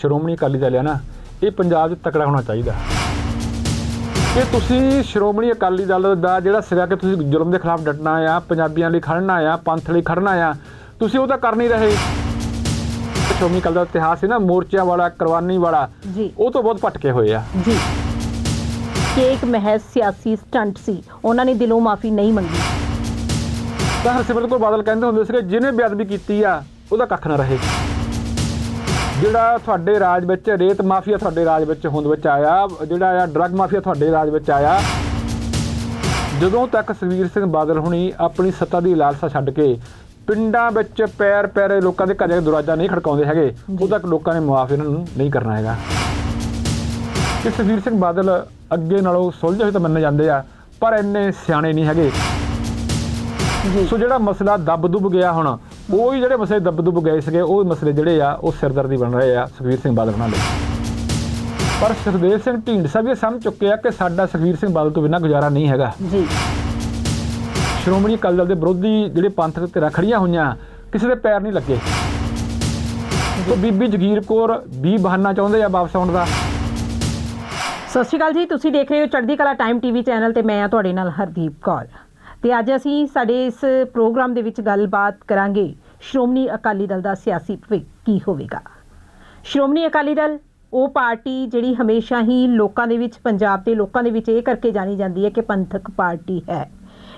ਸ਼੍ਰੋਮਣੀ ਅਕਾਲੀ ਦਲ ਹੈ ਨਾ ਇਹ ਪੰਜਾਬ 'ਚ ਤਕੜਾ ਹੋਣਾ ਚਾਹੀਦਾ। ਕਿ ਤੁਸੀਂ ਸ਼੍ਰੋਮਣੀ ਅਕਾਲੀ ਦਲ ਦਾ ਜਿਹੜਾ ਸਿਰਾ ਕਿ ਤੁਸੀਂ ਜ਼ੁਲਮ ਦੇ ਖਿਲਾਫ ਡਟਣਾ ਆ ਪੰਜਾਬੀਆਂ ਲਈ ਖੜਨਾ ਆ ਪੰਥ ਲਈ ਖੜਨਾ ਆ ਤੁਸੀਂ ਉਹ ਤਾਂ ਕਰ ਨਹੀਂ ਰਹੇ। ਸ਼੍ਰੋਮਣੀ ਅਕਾਲੀ ਦਾ ਇਤਿਹਾਸ ਹੈ ਨਾ ਮੋਰਚਿਆਂ ਵਾਲਾ ਕੁਰਬਾਨੀ ਵਾਲਾ ਉਹ ਤੋਂ ਬਹੁਤ ਭਟਕੇ ਹੋਏ ਆ। ਜੀ। ਕਿ ਇੱਕ ਮਹਿਜ਼ ਸਿਆਸੀ ਸਟੰਟ ਸੀ ਉਹਨਾਂ ਨੇ ਦਿਲੋਂ ਮਾਫੀ ਨਹੀਂ ਮੰਗੀ। ਤਾਂ ਹਰਸਿਮਰਤ ਕੌਰ ਬਾਦਲ ਕਹਿੰਦੇ ਹੁੰਦੇ ਸੀਗੇ ਜਿਹਨੇ ਬੇਅਦਬੀ ਕੀਤੀ ਆ ਉਹਦਾ ਕੱਖ ਨਾ ਰਹੇ। ਜਿਹੜਾ ਤੁਹਾਡੇ ਰਾਜ ਵਿੱਚ ਰੇਤ ਮਾਫੀਆ ਤੁਹਾਡੇ ਰਾਜ ਵਿੱਚ ਹੋਂਦ ਵਿੱਚ ਆਇਆ ਜਿਹੜਾ ਆ ਡਰੱਗ ਮਾਫੀਆ ਤੁਹਾਡੇ ਰਾਜ ਵਿੱਚ ਆਇਆ ਜਦੋਂ ਤੱਕ ਸੁਖਬੀਰ ਸਿੰਘ ਬਾਦਲ ਹੁਣੀ ਆਪਣੀ ਸੱਤਾ ਦੀ ਲਾਲਸਾ ਛੱਡ ਕੇ ਪਿੰਡਾਂ ਵਿੱਚ ਪੈਰ ਪੈਰੇ ਲੋਕਾਂ ਦੇ ਘਰਾਂ ਦੇ ਦਰਵਾਜ਼ਾ ਨਹੀਂ ਖੜਕਾਉਂਦੇ ਹੈਗੇ ਉਦੋਂ ਤੱਕ ਲੋਕਾਂ ਨੇ ਮੁਆਫ ਇਹਨਾਂ ਨੂੰ ਨਹੀਂ ਕਰਨਾ ਹੈਗਾ। ਕਿ ਸੁਖਬੀਰ ਸਿੰਘ ਬਾਦਲ ਅੱਗੇ ਨਾਲੋਂ ਸੁਲਝੇ ਹੋਏ ਤਾਂ ਮੰਨੇ ਜਾਂਦੇ ਆ ਪਰ ਇੰਨੇ ਸਿਆਣੇ ਨਹੀਂ ਹੈਗੇ। ਸੋ ਜਿਹੜਾ ਮਸਲਾ ਦੱਬ ਦੁੱਬ ਗਿਆ ਹੁਣ ਉਹ ਹੀ ਜਿਹੜੇ ਮਸਲੇ ਦੱਬ ਦੁੱਬ ਗਏ ਸੀਗੇ ਉਹ ਮਸਲੇ ਜਿਹੜੇ ਆ ਉਹ ਸਿਰਦਰਦੀ ਬਣ ਰਹੇ ਆ ਸੁਖਬੀਰ ਸਿੰਘ ਬਾਦਲ ਨਾਲ ਪਰ ਸੁਖਦੇਵ ਸਿੰਘ ਢੀਂਡਸਾ ਵੀ ਇਹ ਸਮਝ ਚੁੱਕੇ ਆ ਕਿ ਸਾਡਾ ਸੁਖਬੀਰ ਸਿੰਘ ਬਾਦਲ ਤੋਂ ਬਿਨਾਂ ਗੁਜ਼ਾਰਾ ਨਹੀਂ ਹੈਗਾ। ਜੀ। ਸ਼੍ਰੋਮਣੀ ਅਕਾਲੀ ਦਲ ਦੇ ਵਿਰੋਧੀ ਜਿਹੜੇ ਪੰਥਕ ਧਿਰਾਂ ਖੜੀਆਂ ਹੋਈਆਂ ਕਿਸੇ ਦੇ ਪੈਰ ਨਹੀਂ ਲੱਗੇ। ਸੋ ਬੀਬੀ ਜਗੀਰ ਕੌਰ ਵੀ ਬਹਾਨਾ ਚਾਹੁੰਦੇ ਆ ਵਾਪਸ ਆਉਣ ਦਾ। ਸਤਿ ਸ਼੍ਰੀ ਅਕਾਲ ਜੀ ਤੁਸੀਂ ਦੇਖ ਰਹੇ ਹੋ ਚੜ੍ਹਦੀ ਕਲਾ ਟਾਈਮ ਟੀਵੀ ਚੈਨਲ ਤੇ ਮੈਂ ਆ ਤੁਹਾਡੇ ਨਾਲ ਹਰਦੀਪ ਕੌਰ। ਤੇ ਅੱਜ ਅਸੀਂ ਸਾਡੇ ਇਸ ਪ੍ਰੋਗਰਾਮ ਦੇ ਵਿੱਚ ਗੱਲਬਾਤ ਕਰਾਂਗੇ ਸ਼੍ਰੋਮਣੀ ਅਕਾਲੀ ਦਲ ਦਾ ਸਿਆਸੀ ਭਵਿੱਖ ਕੀ ਹੋਵੇਗਾ। ਸ਼੍ਰੋਮਣੀ ਅਕਾਲੀ ਦਲ, ਉਹ ਪਾਰਟੀ ਜਿਹੜੀ ਹਮੇਸ਼ਾ ਹੀ ਲੋਕਾਂ ਦੇ ਵਿੱਚ, ਪੰਜਾਬ ਦੇ ਲੋਕਾਂ ਦੇ ਵਿੱਚ ਇਹ ਕਰਕੇ ਜਾਣੀ ਜਾਂਦੀ ਹੈ ਕਿ ਪੰਥਕ ਪਾਰਟੀ ਹੈ।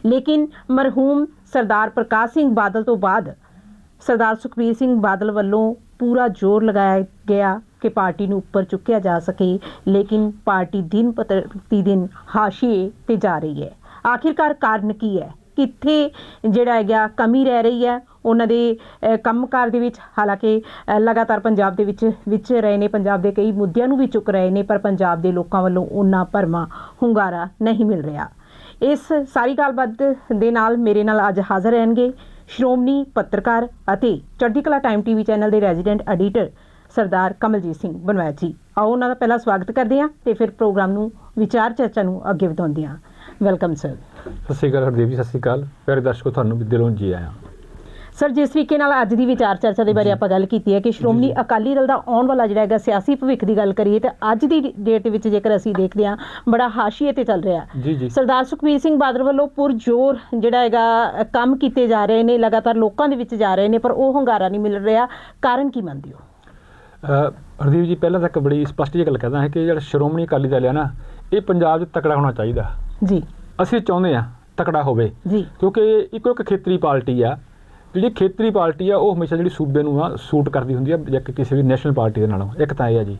ਲੇਕਿਨ ਮਰਹੂਮ ਸਰਦਾਰ ਪ੍ਰਕਾਸ਼ ਸਿੰਘ ਬਾਦਲ ਤੋਂ ਬਾਅਦ ਸਰਦਾਰ ਸੁਖਬੀਰ ਸਿੰਘ ਬਾਦਲ ਵੱਲੋਂ ਪੂਰਾ ਜ਼ੋਰ ਲਗਾਇਆ ਗਿਆ ਕਿ ਪਾਰਟੀ ਨੂੰ ਉੱਪਰ ਚੁੱਕਿਆ ਜਾ ਸਕੇ, ਲੇਕਿਨ ਪਾਰਟੀ ਦਿਨ ਪ੍ਰਤੀ ਦਿਨ ਹਾਸ਼ੀਏ ਤੇ ਜਾ ਰਹੀ ਹੈ। ਆਖਿਰਕਾਰ ਕਾਰਨ ਕੀ ਹੈ? ਕਿੱਥੇ ਜਿਹੜਾ ਹੈਗਾ ਕਮੀ ਰਹਿ ਰਹੀ ਹੈ? ਉਹਨਾਂ ਦੇ ਅ, ਕੰਮਕਾਰ ਦੇ ਵਿੱਚ ਹਾਲਾਂਕਿ ਲਗਾਤਾਰ ਪੰਜਾਬ ਦੇ ਵਿੱਚ ਵਿੱਚ ਰਹੇ ਨੇ ਪੰਜਾਬ ਦੇ ਕਈ ਮੁੱਦਿਆਂ ਨੂੰ ਵੀ ਚੁੱਕ ਰਹੇ ਨੇ ਪਰ ਪੰਜਾਬ ਦੇ ਲੋਕਾਂ ਵੱਲੋਂ ਉਹਨਾਂ ਭਰਮਾ ਹੁੰਗਾਰਾ ਨਹੀਂ ਮਿਲ ਰਿਹਾ। ਇਸ ਸਾਰੀ ਗੱਲਬਾਤ ਦੇ ਨਾਲ ਮੇਰੇ ਨਾਲ ਅੱਜ ਹਾਜ਼ਰ ਰਹਿਣਗੇ ਸ਼੍ਰੋਮਣੀ ਪੱਤਰਕਾਰ ਅਤੇ Chardi Kala time TV channel ਦੇ ਰੈਜ਼ੀਡੈਂਟ ਐਡੀਟਰ ਸਰਦਾਰ ਕਮਲਜੀਤ ਸਿੰਘ ਬਨਵੈਤ ਜੀ। ਆਓ ਉਹਨਾਂ ਦਾ ਪਹਿਲਾਂ ਸਵਾਗਤ ਕਰਦੇ ਹਾਂ ਤੇ ਫਿਰ ਪ੍ਰੋਗਰਾਮ ਨੂੰ ਵਿਚਾਰ ਚਰਚਾ ਨੂੰ ਅੱਗੇ ਵਧਾਉਂਦੇ ਹਾਂ। ਵੈਲਕਮ ਸਰ ਸਤਿ ਸ਼੍ਰੀ ਅਕਾਲ ਹਰਦੀਪ ਜੀ ਸਤਿ ਸ਼੍ਰੀ ਅਕਾਲ। ਪਿਆਰੇ ਦਰਸ਼ਕੋ ਤੁਹਾਨੂੰ ਵੀ ਦਿਲੋਂ ਜੀ ਆਇਆਂ। ਸਰ ਜਿਸ ਤਰੀਕੇ ਨਾਲ ਅੱਜ ਦੀ ਵਿਚਾਰ ਚਰਚਾ ਦੇ ਬਾਰੇ ਆਪਾਂ ਗੱਲ ਕੀਤੀ ਹੈ ਕਿ ਸ਼੍ਰੋਮਣੀ ਅਕਾਲੀ ਦਲ ਦਾ ਆਉਣ ਵਾਲਾ ਜਿਹੜਾ ਹੈਗਾ ਸਿਆਸੀ ਭਵਿੱਖ ਦੀ ਗੱਲ ਕਰੀਏ ਤੇ ਅੱਜ ਦੀ ਡੇਟ ਵਿੱਚ ਜੇਕਰ ਅਸੀਂ ਦੇਖਦੇ ਹਾਂ ਬੜਾ ਹਾਸ਼ੀਏ ਤੇ ਚੱਲ ਰਿਹਾ ਜੀ ਜੀ। ਸਰਦਾਰ ਸੁਖਬੀਰ ਸਿੰਘ ਬਾਦਲ ਵੱਲੋਂ ਪੁਰਜੋਰ ਜਿਹੜਾ ਹੈਗਾ ਕੰਮ ਕੀਤੇ ਜਾ ਰਹੇ ਨੇ ਲਗਾਤਾਰ ਲੋਕਾਂ ਦੇ ਵਿੱਚ ਜਾ ਰਹੇ ਨੇ ਪਰ ਉਹ ਹੁੰਗਾਰਾ ਨਹੀਂ ਮਿਲ ਰਿਹਾ। ਕਾਰਨ ਕੀ ਮੰਨਦੇ ਹੋ? ਹਰਦੀਪ ਜੀ ਪਹਿਲਾਂ ਤਾਂ ਇੱਕ ਬੜੀ ਸਪਸ਼ਟ ਜਿਹੀ ਗੱਲ ਕਹਦਾ ਹੈ ਕਿ ਜਿਹੜਾ ਸ਼੍ਰੋਮਣੀ ਅਕਾਲੀ ਦਲ ਹੈ ਨਾ ਇਹ ਪੰਜਾਬ 'ਚ ਤਕੜਾ ਹੋਣਾ ਚਾਹੀਦਾ। ਜੀ। ਅਸੀਂ ਚਾਹੁੰਦੇ ਆ ਤਕੜਾ ਹੋਵੇ। ਜੀ। ਕਿਉਂਕਿ ਇੱਕੋ ਇੱਕ ਖੇਤਰੀ ਪਾਰਟੀ ਆ। ਜਿਹੜੀ ਖੇਤਰੀ ਪਾਰਟੀ ਆ ਉਹ ਹਮੇਸ਼ਾ ਜਿਹੜੀ ਸੂਬੇ ਨੂੰ ਆ ਸੂਟ ਕਰਦੀ ਹੁੰਦੀ ਆ ਜਾਂ ਕਿਸੇ ਵੀ ਨੈਸ਼ਨਲ ਪਾਰਟੀ ਦੇ ਨਾਲੋਂ। ਇੱਕ ਤਾਂ ਇਹ ਆ ਜੀ।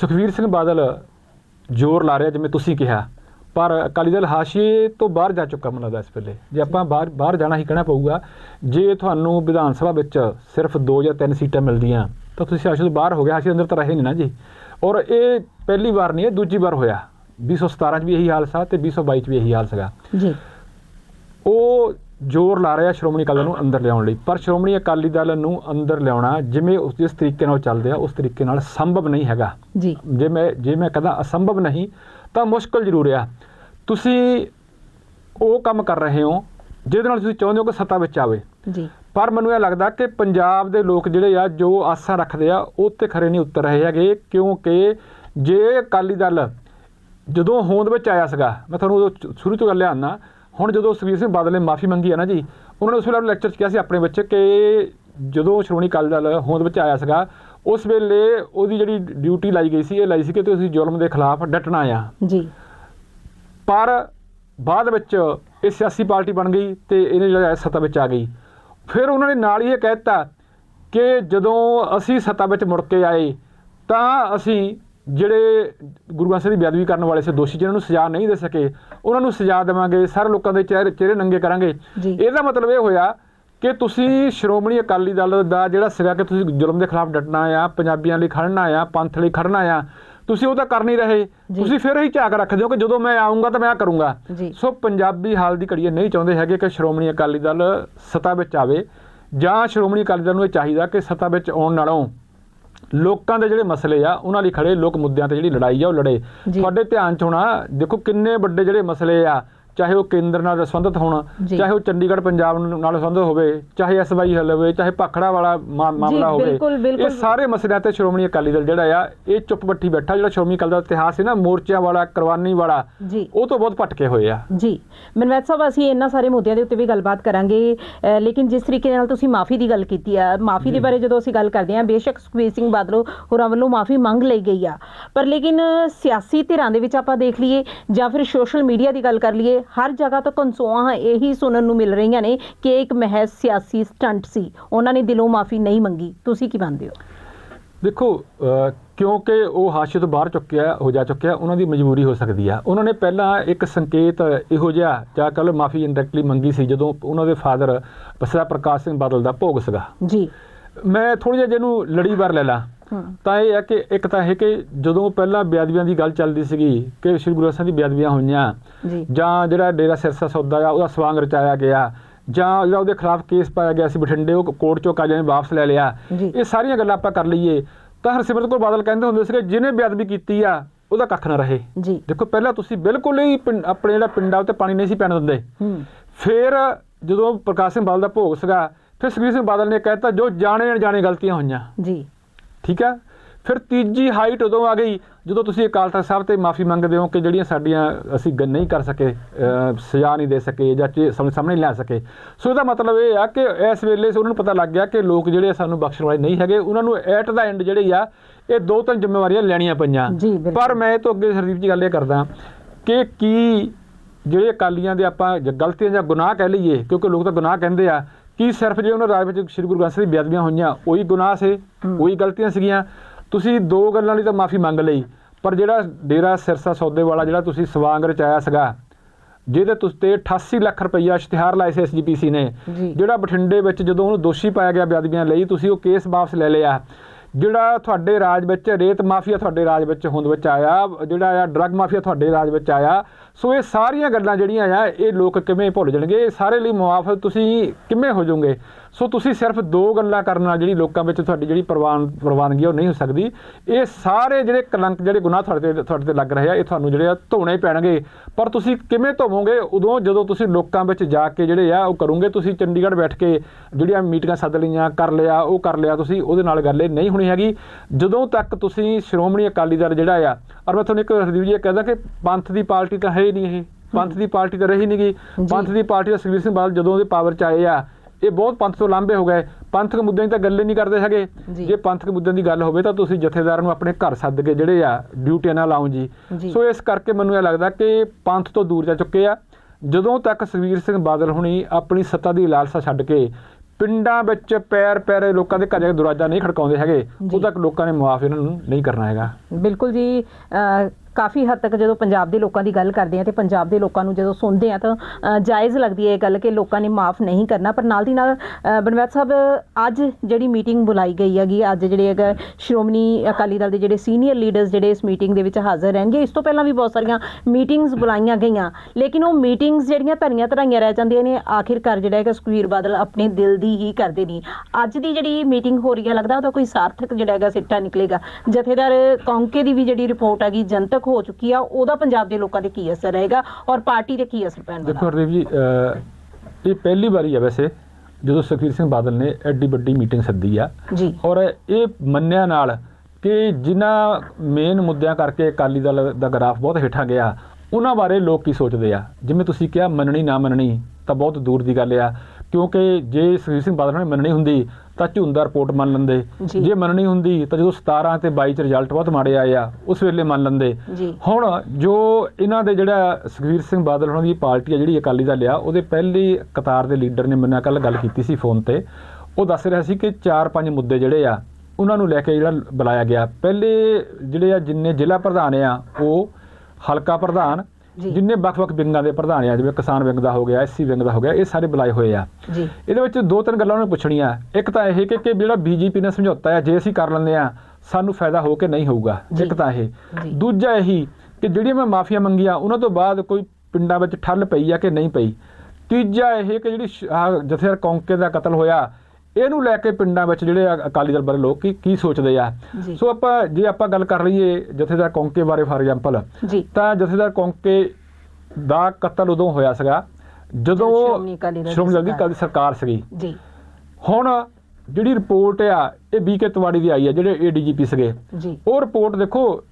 ਸੁਖਵੀਰ ਸਿੰਘ ਬਾਦਲ ਜ਼ੋਰ ਲਾ ਰਿਹਾ ਜਿਵੇਂ ਤੁਸੀਂ ਕਿਹਾ। ਪਰ ਅਕਾਲੀ ਦਲ ਹਾਸ਼ੀਏ ਤੋਂ ਬਾਹਰ ਜਾ ਚੁੱਕਾ ਮੈਨੂੰ ਲੱਗਦਾ ਇਸ ਵੇਲੇ। ਜੇ ਆਪਾਂ ਬਾਹਰ ਬਾਹਰ ਜਾਣਾ ਹੀ ਕਹਿਣਾ ਪਊਗਾ ਜੇ ਤੁਹਾਨੂੰ ਵਿਧਾਨ ਸਭਾ ਵਿੱਚ ਸਿਰਫ 2 ਜਾਂ 3 ਸੀਟਾਂ ਮਿਲਦੀਆਂ ਤਾਂ ਤੁਸੀਂ ਹਾਸ਼ੀਏ ਤੋਂ ਬਾਹਰ ਹੋ ਗਏ। ਹਾਸ਼ੀਏ ਅੰਦਰ ਤਾਂ ਰਹੇ ਨਹੀਂ ਨਾ ਜੀ। ਔਰ ਇਹ ਪਹਿਲੀ ਵਾਰ ਨਹੀਂ ਇਹ ਦੂਜੀ ਵਾਰ ਹੋਇਆ। 2017 'ਚ ਵੀ ਇਹੀ ਹਾਲ ਸੀ ਤੇ 2022 'ਚ ਵੀ ਇਹੀ ਹਾਲ ਸੀਗਾ ਜੀ ਉਹ ਜ਼ੋਰ ਲਾ ਰਿਹਾ ਸ਼੍ਰੋਮਣੀ ਅਕਾਲੀ ਦਲ ਨੂੰ ਅੰਦਰ ਲਿਆਉਣ ਲਈ ਪਰ ਸ਼੍ਰੋਮਣੀ ਅਕਾਲੀ ਦਲ ਨੂੰ ਅੰਦਰ ਲਿਆਉਣਾ ਜਿਵੇਂ ਉਸ ਜਿਸ ਤਰੀਕੇ ਨਾਲ ਚੱਲਦੇ ਆ ਉਸ ਤਰੀਕੇ ਨਾਲ ਸੰਭਵ ਨਹੀਂ ਹੈਗਾ ਜੀ ਜੇ ਮੈਂ ਜੇ ਮੈਂ ਕਹਿੰਦਾ ਅਸੰਭਵ ਨਹੀਂ ਤਾਂ ਮੁਸ਼ਕਲ ਜ਼ਰੂਰ ਆ ਤੁਸੀਂ ਉਹ ਕੰਮ ਕਰ ਰਹੇ ਹੋ ਜਿਹਦੇ ਨਾਲ ਤੁਸੀਂ ਚਾਹੁੰਦੇ ਹੋ ਕਿ ਸੱਤਾ ਵਿੱਚ ਆਵੇ ਜੀ ਪਰ ਮੈਨੂੰ ਇਹ ਲੱਗਦਾ ਕਿ ਪੰਜਾਬ ਦੇ ਲੋਕ ਜਿਹੜੇ ਆ ਜੋ ਆਸਾਂ ਰੱਖਦੇ ਆ ਉਹ ਤੇ ਖਰੇ ਨਹੀਂ ਉਤਰ ਰਹੇ ਹੈਗੇ ਕਿਉਂਕਿ ਜੇ ਅਕਾਲੀ ਦਲ ਜਦੋਂ ਹੋਂਦ ਵਿੱਚ ਆਇਆ ਸੀਗਾ ਮੈਂ ਤੁਹਾਨੂੰ ਉਦੋਂ ਸ਼ੁਰੂ ਤੋਂ ਗੱਲ ਲਿਆਉਣਾ ਹੁਣ ਜਦੋਂ ਸੁਖਬੀਰ ਸਿੰਘ ਬਾਦਲ ਨੇ ਮਾਫੀ ਮੰਗੀ ਹੈ ਨਾ ਜੀ ਉਹਨਾਂ ਨੇ ਉਸ ਵੇਲੇ ਲੈਕਚਰ 'ਚ ਕਿਹਾ ਸੀ ਆਪਣੇ ਵਿੱਚ ਕਿ ਜਦੋਂ ਸ਼੍ਰੋਮਣੀ ਅਕਾਲੀ ਦਲ ਹੋਂਦ ਵਿੱਚ ਆਇਆ ਸੀਗਾ ਉਸ ਵੇਲੇ ਉਹਦੀ ਜਿਹੜੀ ਡਿਊਟੀ ਲਾਈ ਗਈ ਸੀ ਇਹ ਲਾਈ ਸੀ ਕਿ ਤੁਸੀਂ ਜ਼ੁਲਮ ਦੇ ਖਿਲਾਫ ਡਟਣਾ ਆ। ਜੀ। ਪਰ ਬਾਅਦ ਵਿੱਚ ਇਹ ਸਿਆਸੀ ਪਾਰਟੀ ਬਣ ਗਈ ਤੇ ਇਹਨੇ ਜਿਹੜਾ ਸੱਤਾ ਵਿੱਚ ਆ ਗਈ। ਫਿਰ ਉਹਨਾਂ ਨੇ ਨਾਲ ਹੀ ਇਹ ਕਹਿ ਦਿੱਤਾ ਕਿ ਜਦੋਂ ਅਸੀਂ ਸੱਤਾ ਵਿੱਚ ਮੁੜ ਕੇ ਆਏ ਤਾਂ ਅਸੀਂ ਜਿਹੜੇ ਗੁਰੂ ਗ੍ਰੰਥ ਸਾਹਿਬ ਦੀ ਬੇਅਦਬੀ ਕਰਨ ਵਾਲੇ ਸੀ ਦੋਸ਼ੀ ਜਿਨ੍ਹਾਂ ਨੂੰ ਸਜ਼ਾ ਨਹੀਂ ਦੇ ਸਕੇ ਉਹਨਾਂ ਨੂੰ ਸਜ਼ਾ ਦੇਵਾਂਗੇ ਸਾਰੇ ਲੋਕਾਂ ਦੇ ਚਿਹਰੇ ਚਿਹਰੇ ਨੰਗੇ ਕਰਾਂਗੇ। ਇਹਦਾ ਮਤਲਬ ਇਹ ਹੋਇਆ ਕਿ ਤੁਸੀਂ ਸ਼੍ਰੋਮਣੀ ਅਕਾਲੀ ਦਲ ਦਾ ਜਿਹੜਾ ਸੀਗਾ ਕਿ ਤੁਸੀਂ ਜ਼ੁਲਮ ਦੇ ਖਿਲਾਫ ਡਟਣਾ ਆ ਪੰਜਾਬੀਆਂ ਲਈ ਖੜਨਾ ਆ ਪੰਥ ਲਈ ਖੜਨਾ ਆ ਤੁਸੀਂ ਉਹ ਤਾਂ ਕਰ ਨਹੀਂ ਰਹੇ। ਤੁਸੀਂ ਫਿਰ ਹੀ ਝਾਕ ਰੱਖਦੇ ਹੋ ਕਿ ਜਦੋਂ ਮੈਂ ਆਉਂਗਾ ਤਾਂ ਮੈਂ ਆ ਕਰੂੰਗਾ। ਸੋ ਪੰਜਾਬੀ ਹਾਲ ਦੀ ਘੜੀ ਨਹੀਂ ਚਾਹੁੰਦੇ ਹੈਗੇ ਕਿ ਸ਼੍ਰੋਮਣੀ ਅਕਾਲੀ ਦਲ ਸੱਤਾ ਵਿੱਚ ਆਵੇ ਜਾਂ ਸ਼੍ਰੋਮਣੀ ਅਕਾਲੀ ਦਲ ਨੂੰ ਇਹ ਚਾਹੀਦਾ ਕਿ ਸੱਤਾ ਵਿੱਚ ਆਉਣ ਨਾਲੋਂ ਲੋਕਾਂ ਦੇ ਜਿਹੜੇ ਮਸਲੇ ਆ ਉਹਨਾਂ ਲਈ ਖੜੇ ਲੋਕ ਮੁੱਦਿਆਂ ਤੇ ਜਿਹੜੀ ਲੜਾਈ ਆ ਉਹ ਲੜੇ। ਤੁਹਾਡੇ ਧਿਆਨ ਚ ਹੋਣਾ ਦੇਖੋ ਕਿੰਨੇ ਵੱਡੇ ਜਿਹੜੇ ਮਸਲੇ ਆ ਚਾਹੇ ਉਹ ਕੇਂਦਰ ਨਾਲ ਸੰਬੰਧਿਤ ਹੋਣ ਜੀ। ਚਾਹੇ ਉਹ ਚੰਡੀਗੜ੍ਹ ਪੰਜਾਬ ਨਾਲ ਸੰਬੰਧਿਤ ਹੋਵੇ ਚਾਹੇ ਐਸਵਾਈ ਹੱਲ ਹੋਵੇ ਚਾਹੇ ਭਾਖੜਾ ਵਾਲਾ ਮਾ- ਮਾਮਲਾ ਹੋਵੇ ਬਿਲਕੁਲ, ਬਿਲਕੁਲ। ਇਹ ਸਾਰੇ ਮਸਲਿਆਂ ਤੇ ਸ਼੍ਰੋਮਣੀ ਅਕਾਲੀ ਦਲ ਜਿਹੜਾ ਆ ਇਹ ਚੁੱਪ ਬੱਠੀ ਬੈਠਾ ਜਿਹੜਾ ਸ਼੍ਰੋਮਣੀ ਅਕਾਲੀ ਦਲ ਦਾ ਇਤਿਹਾਸ ਹੈ ਨਾ ਮੋਰਚਿਆਂ ਵਾਲਾ ਕੁਰਬਾਨੀ ਵਾਲਾ ਜੀ। ਉਹ ਤੋਂ ਬਹੁਤ ਭਟਕੇ ਹੋਏ ਆ। ਜੀ। ਮਨਵੈਤ ਸਾਹਿਬ ਅਸੀਂ ਇਹਨਾਂ ਸਾਰੇ ਮੁੱਦਿਆਂ ਦੇ ਉੱਤੇ ਵੀ ਗੱਲਬਾਤ ਕਰਾਂਗੇ ਲੇਕਿਨ ਜਿਸ ਤਰੀਕੇ ਨਾਲ ਤੁਸੀਂ ਮਾਫੀ ਦੀ ਗੱਲ ਕੀਤੀ ਆ ਮਾਫੀ ਦੇ ਬਾਰੇ ਜਦੋਂ ਅਸੀਂ ਗੱਲ ਕਰਦੇ ਹਾਂ ਬੇਸ਼ੱਕ ਸੁਖਬੀਰ ਸਿੰਘ ਬਾਦਲ ਹੋਰਾਂ ਵੱਲੋਂ ਮਾਫੀ ਮੰਗ ਲਈ ਗਈ ਆ। ਪਰ ਲੇਕਿਨ ਸਿਆਸੀ ਧਿਰਾਂ ਦੇ ਵਿੱਚ ਆਪਾਂ ਦੇਖ ਲਈਏ ਜਾਂ ਫਿਰ ਸੋਸ਼ਲ ਮੀਡੀਆ ਦੀ ਗੱਲ ਕਰ ਲਈਏ ਹਰ ਜਗ੍ਹਾ ਤੋਂ ਕਨਸੋਆਂ ਇਹੀ ਸੁਣਨ ਨੂੰ ਮਿਲ ਰਹੀਆਂ ਨੇ ਕਿ ਇਹ ਇੱਕ ਮਹਿਜ਼ ਸਿਆਸੀ ਸਟੰਟ ਸੀ। ਉਹਨਾਂ ਨੇ ਦਿਲੋਂ ਮਾਫੀ ਨਹੀਂ ਮੰਗੀ। ਤੁਸੀਂ ਕੀ ਮੰਨਦੇ ਹੋ? ਦੇਖੋ ਕਿਉਂਕਿ ਉਹ ਹਾਸ਼ੇ ਤੋਂ ਬਾਹਰ ਚੁੱਕਿਆ ਹੋ ਜਾ ਚੁੱਕਿਆ ਉਹਨਾਂ ਦੀ ਮਜਬੂਰੀ ਹੋ ਸਕਦੀ ਆ। ਉਹਨਾਂ ਨੇ ਪਹਿਲਾਂ ਇੱਕ ਸੰਕੇਤ ਇਹੋ ਜਿਹਾ ਜਾਂ ਕੱਲ ਮਾਫੀ ਇੰਡਾਇਰੈਕਟਲੀ ਮੰਗੀ ਸੀ ਜਦੋਂ ਉਹਨਾਂ ਦੇ ਫਾਦਰ ਬਸਰਾ ਪ੍ਰਕਾਸ਼ ਸਿੰਘ ਬਾਦਲ ਦਾ ਭੋਗ ਸੀਗਾ। ਜੀ। ਮੈਂ ਥੋੜੀ ਜਿਹਾ ਜਿਹਨੂੰ ਲੜੀਵਾਰ ਲੈ ਲਾਂ। ਹੂੰ ਤਾਂ ਇਹ ਹੈ ਕਿ ਇੱਕ ਤਾਂ ਇਹ ਕਿ ਜਦੋਂ ਪਹਿਲਾਂ ਬਿਆਦਵੀਆਂ ਦੀ ਗੱਲ ਚੱਲਦੀ ਸੀਗੀ ਕਿ ਸ੍ਰੀ ਗੁਰੂ ਸਾਹਿਬ ਦੀ ਬਿਆਦਵੀਆਂ ਹੋਈਆਂ ਜੀ। ਜਿਹੜਾ ਡੇਰਾ ਸਿਰਸਾ ਸੌਦਾ ਆ ਉਹਦਾ ਸਵਾਂਗ ਰਚਾਇਆ ਗਿਆ ਜਾਂ ਜਿਹੜਾ ਉਹਦੇ ਖਿਲਾਫ ਕੇਸ ਪਾਇਆ ਗਿਆ ਸੀ ਬਠਿੰਡੇ ਉਹ ਕੋਰਟ ਚੋਂ ਕਾਜਾਂ ਨੇ ਵਾਪਸ ਲੈ ਲਿਆ। ਇਹ ਸਾਰੀਆਂ ਗੱਲਾਂ ਆਪਾਂ ਕਰ ਲਈਏ। ਤਾਂ ਹਰਸਿਮਰਤ ਕੌਰ ਬਾਦਲ ਕਹਿੰਦੇ ਹੁੰਦੇ ਸੀਗੇ ਜਿਹਨੇ ਬੇਅਦਬੀ ਕੀਤੀ ਆ ਉਹਦਾ ਕੱਖ ਨਾ ਰਹੇ। ਜੀ। ਦੇਖੋ ਪਹਿਲਾਂ ਤੁਸੀਂ ਬਿਲਕੁਲ ਹੀ ਆਪਣੇ ਜਿਹੜਾ ਪਿੰਡਾਂ ਉੱਤੇ ਪਾਣੀ ਨਹੀਂ ਸੀ ਪੈਣ ਦਿੰਦੇ। ਫਿਰ ਜਦੋਂ ਪ੍ਰਕਾਸ਼ ਸਿੰਘ ਬਾਦਲ ਦਾ ਭੋਗ ਸੀਗਾ ਫਿਰ ਸੁਖਬੀਰ ਸਿੰਘ ਬਾਦਲ ਨੇ ਕਹਿਤਾ ਜੋ ਜਾਣੇ ਅਣਜਾਣੇ ਗਲਤੀਆਂ ਹੋਈਆਂ। ਜੀ। ਠੀਕ ਹੈ? ਫਿਰ ਤੀਜੀ ਹਾਈਟ ਉਦੋਂ ਆ ਗਈ ਜਦੋਂ ਤੁਸੀਂ ਅਕਾਲ ਤਖਤ ਸਾਹਿਬ ਤੇ ਮਾਫੀ ਮੰਗਦੇ ਹੋ ਕਿ ਜਿਹੜੀਆਂ ਸਾਡੀਆਂ ਅਸੀਂ ਗ- ਨਹੀਂ ਕਰ ਸਕੇ ਸਜ਼ਾ ਨਹੀਂ ਦੇ ਸਕੇ ਜਾਂ ਸਾਹਮਣੇ ਲਿਆ ਸਕੇ। ਸੋ ਇਹਦਾ ਮਤਲਬ ਇਹ ਆ ਕਿ ਇਸ ਵੇਲੇ ਉਹਨਾਂ ਨੂੰ ਪਤਾ ਲੱਗ ਗਿਆ ਕਿ ਲੋਕ ਜਿਹੜੇ ਸਾਨੂੰ ਬਖਸ਼ਣ ਵਾਲੇ ਨਹੀਂ ਹੈਗੇ। ਉਹਨਾਂ ਨੂੰ ਐਟ ਦਾ ਐਂਡ ਜਿਹੜੇ ਆ ਇਹ ਦੋ ਤਿੰਨ ਜ਼ਿੰਮੇਵਾਰੀਆਂ ਲੈਣੀਆਂ ਪਈਆਂ। ਪਰ ਮੈਂ ਇਹ ਤੋਂ ਅੱਗੇ ਹਰਦੀਪ ਜੀ ਗੱਲ ਇਹ ਕਰਦਾ ਕਿ ਕੀ ਜਿਹੜੇ ਅਕਾਲੀਆਂ ਦੇ ਆਪਾਂ ਗਲਤੀਆਂ ਜਾਂ ਗੁਨਾਹ ਕਹਿ ਲਈਏ ਕਿਉਂਕਿ ਲੋਕ ਤਾਂ ਗੁਨਾਹ ਕਹਿੰਦੇ ਆ ਕੀ ਸਿਰਫ ਜੇ ਉਹਨਾਂ ਰਾਜ ਵਿੱਚ ਸ੍ਰੀ ਗੁਰੂ ਗ੍ਰੰਥ ਸਾਹਿਬ ਦੀ ਬੇਅਦਬੀਆਂ ਹੋਈਆਂ ਉਹੀ ਗੁਨਾਹ ਸੀ ਉਹੀ ਗਲਤੀਆਂ ਸੀਗੀਆਂ। ਤੁਸੀਂ ਦੋ ਗੱਲਾਂ ਲਈ ਤਾਂ ਮਾਫੀ ਮੰਗ ਲਈ ਪਰ ਜਿਹੜਾ ਡੇਰਾ ਸਿਰਸਾ ਸੌਦੇ ਵਾਲਾ ਜਿਹੜਾ ਤੁਸੀਂ ਸਵਾਂਗ ਰਚਾਇਆ ਸੀਗਾ ਜਿਹਦੇ ਤੁਸੀਂ ਤੇ 88 ਲੱਖ ਰੁਪਈਆ ਇਸ਼ਤਿਹਾਰ ਲਾਇਆ ਸੀ ਐਸਜੀਪੀਸੀ ਨੇ। ਜਿਹੜਾ ਬਠਿੰਡੇ ਵਿੱਚ ਜਦੋਂ ਉਹਨੂੰ ਦੋਸ਼ੀ ਪਾਇਆ ਗਿਆ ਬੇਅਦਬੀਆਂ ਲਈ ਤੁਸੀਂ ਉਹ ਕੇਸ ਵਾਪਸ ਲੈ ਲਿਆ। ਜਿਹੜਾ ਤੁਹਾਡੇ ਰਾਜ ਵਿੱਚ ਰੇਤ ਮਾਫੀਆ ਤੁਹਾਡੇ ਰਾਜ ਵਿੱਚ ਹੋਂਦ ਵਿੱਚ ਆਇਆ, ਜਿਹੜਾ ਆ ਡਰੱਗ ਮਾਫੀਆ ਤੁਹਾਡੇ ਰਾਜ ਵਿੱਚ ਆਇਆ, ਸੋ ਇਹ ਸਾਰੀਆਂ ਗੱਲਾਂ ਜਿਹੜੀਆਂ ਆ, ਇਹ ਲੋਕ ਕਿਵੇਂ ਭੁੱਲ ਜਾਣਗੇ? ਇਹ ਸਾਰੇ ਲਈ ਮੁਆਫ ਤੁਸੀਂ ਕਿਵੇਂ ਹੋ ਜਾਓਗੇ? ਸੋ ਤੁਸੀਂ ਸਿਰਫ ਦੋ ਗੱਲਾਂ ਕਰਨ ਨਾਲ ਜਿਹੜੀ ਲੋਕਾਂ ਵਿੱਚ ਤੁਹਾਡੀ ਜਿਹੜੀ ਪ੍ਰਵਾਨ, ਪ੍ਰਵਾਨਗੀ ਉਹ ਨਹੀਂ ਹੋ ਸਕਦੀ। ਇਹ ਸਾਰੇ ਜਿਹੜੇ ਕਲੰਕ, ਜਿਹੜੇ ਗੁਨਾਹ ਤੁਹਾਡੇ ਤੇ ਤੁਹਾਡੇ ਤੇ ਲੱਗ ਰਹੇ ਆ, ਇਹ ਤੁਹਾਨੂੰ ਜਿਹੜੇ ਆ ਧੋਣੇ ਪੈਣਗੇ। ਪਰ ਤੁਸੀਂ ਕਿਵੇਂ ਧੋਵੋਗੇ? ਉਦੋਂ ਜਦੋਂ ਤੁਸੀਂ ਲੋਕਾਂ ਵਿੱਚ ਜਾ ਕੇ ਜਿਹੜੇ ਆ ਉਹ ਕਰੋਗੇ ਤੁਸੀਂ ਚੰਡੀਗੜ੍ਹ ਬੈਠ ਕੇ ਜਿਹੜੀਆਂ ਮੀਟਿੰਗਾਂ ਸੱਦ ਲਈਆਂ ਕਰ ਲਿਆ ਉਹ ਕਰ ਲਿਆ ਤੁਸੀਂ ਉਹਦੇ ਨਾਲ ਗੱਲ ਇਹ ਨਹੀਂ ਹੋਣੀ ਹੈਗੀ। ਜਦੋਂ ਤੱਕ ਤੁਸੀਂ ਸ਼੍ਰੋਮਣੀ ਅਕਾਲੀ ਦਲ ਜਿਹੜਾ ਆ ਔਰ ਮੈਂ ਤੁਹਾਨੂੰ ਇੱਕ ਹਰਦੀਪ ਜੀ ਕਹਿੰਦਾ ਕਿ ਪੰਥ ਦੀ ਪਾਰਟੀ ਤਾਂ ਹੈ ਹੀ ਨਹੀਂ ਇਹ। ਪੰਥ ਦੀ ਪਾਰਟੀ ਤਾਂ ਰਹੀ ਨਹੀਂਗੀ ਪੰਥ ਦੀ ਪਾਰਟੀ ਦਾ ਸੁਖਬੀਰ ਸਿੰਘ ਬਾਦਲ ਜਦੋਂ ਦੇ ਪਾਵਰ ਚ ਆਏ ਆ ਇਹ ਬਹੁਤ ਪੰਥ ਤੋਂ ਲਾਂਭੇ ਹੋ ਗਏ। ਪੰਥਕ ਮੁੱਦਿਆਂ ਦੀ ਤਾਂ ਗੱਲ ਹੀ ਨਹੀਂ ਕਰਦੇ ਹੈਗੇ। ਜੀ। ਜੇ ਪੰਥਕ ਮੁੱਦਿਆਂ ਦੀ ਗੱਲ ਹੋਵੇ ਤਾਂ ਤੁਸੀਂ ਜਥੇਦਾਰ ਨੂੰ ਆਪਣੇ ਘਰ ਸੱਦ ਕੇ ਜਿਹੜੇ ਆ ਡਿਊਟੀਆਂ ਨਾਲ ਲਾਓ ਜੀ। ਜੀ। ਸੋ ਇਸ ਕਰਕੇ ਮੈਨੂੰ ਇਹ ਲੱਗਦਾ ਕਿ ਪੰਥ ਤੋਂ ਦੂਰ ਜਾ ਚੁੱਕੇ ਆ। ਜਦੋਂ ਤੱਕ ਸੁਖਬੀਰ ਸਿੰਘ ਬਾਦਲ ਹੁਣੀ ਆਪਣੀ ਸੱਤਾ ਦੀ ਲਾਲਸਾ ਛੱਡ ਕੇ ਪਿੰਡਾਂ ਵਿੱਚ ਪੈਰ ਪੈਰੇ ਲੋਕਾਂ ਦੇ ਘਰੇ ਦਰਵਾਜ਼ਾ ਨਹੀਂ ਖੜਕਾਉਂਦੇ ਹੈਗੇ ਉਦੋਂ ਤੱਕ ਲੋਕਾਂ ਨੇ ਮੁਆਫ ਇਹਨਾਂ ਨੂੰ ਨਹੀਂ ਕਰਨਾ ਹੈਗਾ। ਬਿਲਕੁਲ ਜੀ ਕਾਫੀ ਹੱਦ ਤੱਕ ਜਦੋਂ ਪੰਜਾਬ ਦੇ ਲੋਕਾਂ ਦੀ ਗੱਲ ਕਰਦੇ ਆ ਤੇ ਪੰਜਾਬ ਦੇ ਲੋਕਾਂ ਨੂੰ ਜਦੋਂ ਸੁਣਦੇ ਆ ਤਾਂ ਜਾਇਜ਼ ਲੱਗਦੀ ਹੈ ਇਹ ਗੱਲ ਕਿ ਲੋਕਾਂ ਨੇ ਮਾਫ ਨਹੀਂ ਕਰਨਾ। ਪਰ ਨਾਲ ਦੀ ਨਾਲ ਅ, ਬਨਵੈਤ ਸਾਹਿਬ ਅੱਜ ਜਿਹੜੀ ਮੀਟਿੰਗ ਬੁਲਾਈ ਗਈ ਹੈਗੀ ਅੱਜ ਜਿਹੜੇ ਹੈਗਾ ਸ਼੍ਰੋਮਣੀ ਅਕਾਲੀ ਦਲ ਦੇ ਜਿਹੜੇ ਸੀਨੀਅਰ ਲੀਡਰਸ ਜਿਹੜੇ ਇਸ ਮੀਟਿੰਗ ਦੇ ਵਿੱਚ ਹਾਜ਼ਰ ਰਹਿਣਗੇ ਇਸ ਤੋਂ ਪਹਿਲਾਂ ਵੀ ਬਹੁਤ ਸਾਰੀਆਂ ਮੀਟਿੰਗਸ ਬੁਲਾਈਆਂ ਗਈਆਂ। ਲੇਕਿਨ ਉਹ ਮੀਟਿੰਗਸ ਜਿਹੜੀਆਂ ਧਰੀਆਂ ਧਰਾਈਆਂ ਰਹਿ ਜਾਂਦੀਆਂ ਨੇ ਆਖਿਰਕਾਰ ਜਿਹੜਾ ਹੈਗਾ ਸੁਖਬੀਰ ਬਾਦਲ ਆਪਣੇ ਦਿਲ ਦੀ ਹੀ ਕਰਦੇ ਨੇ। ਅੱਜ ਦੀ ਜਿਹੜੀ ਮੀਟਿੰਗ ਹੋ ਰਹੀ ਹੈ ਲੱਗਦਾ ਉਹਦਾ ਕੋਈ ਸਾਰਥਕ ਜਿਹੜਾ ਹੈਗਾ ਸਿੱਟਾ ਨਿਕਲੇਗਾ। ਜਥੇਦਾਰ ਕੌਂਕੇ ਦੀ ਵੀ ਜਿਹੜੀ ਰਿਪੋਰਟ ਹੈਗੀ ਜਨਤਕ ਹੋ ਚੁੱਕੀ ਆ ਉਹਦਾ ਪੰਜਾਬ ਦੇ ਲੋਕਾਂ ਤੇ ਕੀ ਅਸਰ ਰਹੇਗਾ ਔਰ ਪਾਰਟੀ ਤੇ ਕੀ ਅਸਰ ਪੈਣ ਦੇਖੋ ਵਾਲਾ? ਹਰਦੀਪ ਜੀ ਅਹ, ਇਹ ਪਹਿਲੀ ਵਾਰੀ ਹੈ ਵੈਸੇ ਜਦੋਂ ਸੁਖਬੀਰ ਸਿੰਘ ਬਾਦਲ ਨੇ ਐਡੀ ਵੱਡੀ ਮੀਟਿੰਗ ਸੱਦੀ ਆ। ਜੀ। ਔਰ ਇਹ ਮੰਨਿਆ ਨਾਲ ਕਿ ਜਿਨ੍ਹਾਂ ਮੇਨ ਮੁੱਦਿਆਂ ਕਰਕੇ ਅਕਾਲੀ ਦਲ ਦਾ ਗ੍ਰਾਫ ਬਹੁਤ ਹੇਠਾਂ ਗਿਆ ਉਹਨਾਂ ਬਾਰੇ ਲੋਕ ਕੀ ਸੋਚਦੇ ਆ? ਜਿਵੇਂ ਤੁਸੀਂ ਕਿਹਾ ਮੰਨਣੀ ਨਾ ਮੰਨਣੀ ਤਾਂ ਬਹੁਤ ਦੂਰ ਦੀ ਗੱਲ ਆ ਕਿਉਂਕਿ ਜੇ ਸੁਖਬੀਰ ਸਿੰਘ ਬਾਦਲ ਨੇ ਮੰਨਣੀ ਹੁੰਦੀ ਤਾਂ ਝੁੰਦਾ ਰਿਪੋਰਟ ਮੰਨ ਲੈਂਦੇ ਜੀ। ਜੇ ਮੰਨਣੀ ਹੁੰਦੀ ਤਾਂ ਜਦੋਂ 17 ਤੇ 22 ਚ ਰਿਜ਼ਲਟ ਬਹੁਤ ਮਾੜੇ ਆਏ ਆ ਉਸ ਵੇਲੇ ਮੰਨ ਲੈਂਦੇ ਜੀ ਹੁਣ ਜੋ ਇਹਨਾਂ ਦੇ ਜਿਹੜਾ ਸੁਖਵੀਰ ਸਿੰਘ ਬਾਦਲ ਉਹਨਾਂ ਦੀ ਪਾਰਟੀ ਆ ਜਿਹੜੀ ਅਕਾਲੀ ਦਲ ਆ ਉਹਦੇ ਪਹਿਲੀ ਕਤਾਰ ਦੇ ਲੀਡਰ ਨੇ ਮੇਰੇ ਕੱਲ ਗੱਲ ਕੀਤੀ ਸੀ ਫੋਨ ਤੇ ਉਹ ਦੱਸ ਰਿਹਾ ਸੀ ਕਿ ਚਾਰ ਪੰਜ ਮੁੱਦੇ ਜਿਹੜੇ ਆ ਉਹਨਾਂ ਨੂੰ ਲੈ ਕੇ ਜਿਹੜਾ ਬੁਲਾਇਆ ਗਿਆ ਪਹਿਲੇ ਜਿਹੜੇ ਆ ਜਿੰਨੇ ਜ਼ਿਲ੍ਹਾ ਪ੍ਰਧਾਨ ਆ ਉਹ ਹਲਕਾ ਪ੍ਰਧਾਨ। ਜਿੰਨੇ ਵੱਖ-ਵੱਖ ਵਿੰਗਾਂ ਦੇ ਪ੍ਰਧਾਨ ਆ ਜਿਵੇਂ ਕਿਸਾਨ ਵਿੰਗ ਦਾ ਹੋ ਗਿਆ ਐਸਸੀ ਵਿੰਗ ਦਾ ਹੋ ਗਿਆ ਇਹ ਸਾਰੇ ਬੁਲਾਏ ਹੋਏ ਆ। ਜੀ। ਇਹਦੇ ਵਿੱਚ ਦੋ ਤਿੰਨ ਗੱਲਾਂ ਉਹਨੇ ਪੁੱਛਣੀਆਂ। ਇੱਕ ਤਾਂ ਇਹ ਕਿ ਕਿ ਜਿਹੜਾ ਬੀਜੇਪੀ ਨੇ ਸਮਝੌਤਾ ਹੈ ਜੇ ਅਸੀਂ ਕਰ ਲੈਂਦੇ ਆ ਸਾਨੂੰ ਫਾਇਦਾ ਹੋ ਕੇ ਨਹੀਂ ਹੋਊਗਾ। ਇੱਕ ਤਾਂ ਇਹ। ਦੂਜਾ ਇਹੀ ਕਿ ਜਿਹੜੀਆਂ ਮੈਂ ਮਾਫੀਆਂ ਮੰਗੀਆਂ ਉਹਨਾਂ ਤੋਂ ਬਾਅਦ ਕੋਈ ਪਿੰਡਾਂ ਵਿੱਚ ਠੱਲ ਪਈ ਆ ਕਿ ਨਹੀਂ ਪਈ? ਤੀਜਾ ਇਹ ਕਿ ਜਿਹੜੀ ਜਥੇਦਾਰ ਕੌਂਕੇ ਦਾ ਕਤਲ ਹੋਇਆ ਇਹਨੂੰ ਲੈ ਕੇ ਪਿੰਡਾਂ ਵਿੱਚ ਜਿਹੜੇ ਅਕਾਲੀ ਦਲ ਬਾਰੇ ਲੋਕ ਕੀ ਕੀ ਸੋਚਦੇ ਆ। ਸੋ ਆਪਾਂ ਜੇ ਆਪਾਂ ਗੱਲ ਕਰ ਲਈਏ ਜਥੇਦਾਰ ਕੌਂਕੇ ਬਾਰੇ ਫਾਰ ਐਗਜ਼ਾਮਪਲ ਤਾਂ ਜਥੇਦਾਰ ਕੌਂਕੇ ਦਾ ਕਤਲ ਉਦੋਂ ਹੋਇਆ ਸੀਗਾ ਜਦੋਂ ਸ਼੍ਰੋਮਣੀ ਅਕਾਲੀ ਦਲ ਦੀ ਸ਼੍ਰੋਮਣੀ ਅਕਾਲੀ ਸਰਕਾਰ। ਦਲ ਦੀ ਸਰਕਾਰ ਸੀਗੀ। ਜੀ। ਹੁਣ ਜਿਹੜੀ ਰਿਪੋਰਟ ਆ ਇਹ ਬੀਕੇ ਤਿਵਾੜੀ ਦੀ ਆਈ ਆ ਜਿਹੜੇ ਏਡੀਜੀਪੀ ਸੀਗੇ। ਜੀ। ਉਹ ਰਿਪੋਰਟ ਦੇਖੋ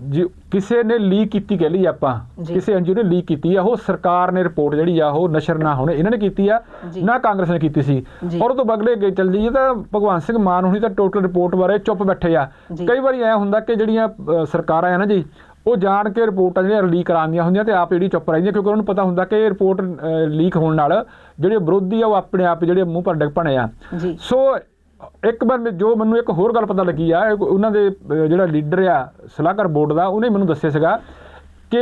ਜੀ ਕਿਸੇ ਨੇ ਲੀਕ ਕੀਤੀ ਕਹਿ ਲਈ ਆਪਾਂ। ਕਿਸੇ ਐਨਜੀਓ ਨੇ ਲੀਕ ਕੀਤੀ ਆ ਉਹ ਸਰਕਾਰ ਨੇ ਰਿਪੋਰਟ ਜਿਹੜੀ ਆ ਉਹ ਨਸ਼ਰ ਨਾ ਹੋਣੇ ਇਹਨਾਂ ਨੇ ਕੀਤੀ ਆ। ਨਾ ਕਾਂਗਰਸ ਨੇ ਕੀਤੀ ਸੀ। ਔਰ ਉਹ ਤੋਂ ਬਗਲੇ ਅੱਗੇ ਚੱਲ ਜਾਈਏ ਤਾਂ ਭਗਵੰਤ ਸਿੰਘ ਮਾਨ ਹੁਣੀ ਤਾਂ ਟੋਟਲ ਰਿਪੋਰਟ ਬਾਰੇ ਚੁੱਪ ਬੈਠੇ ਆ। ਕਈ ਵਾਰੀ ਐ ਹੁੰਦਾ ਕਿ ਜਿਹੜੀਆਂ ਸਰਕਾਰਾਂ ਆ ਨਾ ਜੀ ਉਹ ਜਾਣ ਕੇ ਰਿਪੋਰਟਾਂ ਜਿਹੜੀਆਂ ਲੀਕ ਕਰਾਉਂਦੀਆਂ ਹੁੰਦੀਆਂ ਤੇ ਆਪ ਜਿਹੜੀ ਚੁੱਪ ਰਹਿੰਦੀਆਂ ਕਿਉਂਕਿ ਉਹਨਾਂ ਨੂੰ ਪਤਾ ਹੁੰਦਾ ਕਿ ਇਹ ਰਿਪੋਰਟ ਲੀਕ ਹੋਣ ਨਾਲ ਜਿਹੜੇ ਵਿਰੋਧੀ ਆ ਉਹ ਆਪਣੇ ਆਪ ਜਿਹੜੇ ਮੂੰਹ ਪਰ ਡਿੱਗ ਪਣੇ ਆ ਸੋ ਇੱਕ ਵਾਰ ਮੈਂ- ਜੋ ਮੈਨੂੰ ਇੱਕ ਹੋਰ ਗੱਲ ਪਤਾ ਲੱਗੀ ਆ ਉਹਨਾਂ ਦੇ ਜਿਹੜਾ ਲੀਡਰ ਆ, ਸਲਾਹਕਾਰ ਬੋਰਡ ਦਾ, ਉਹਨੇ ਮੈਨੂੰ ਦੱਸਿਆ ਸੀਗਾ ਕਿ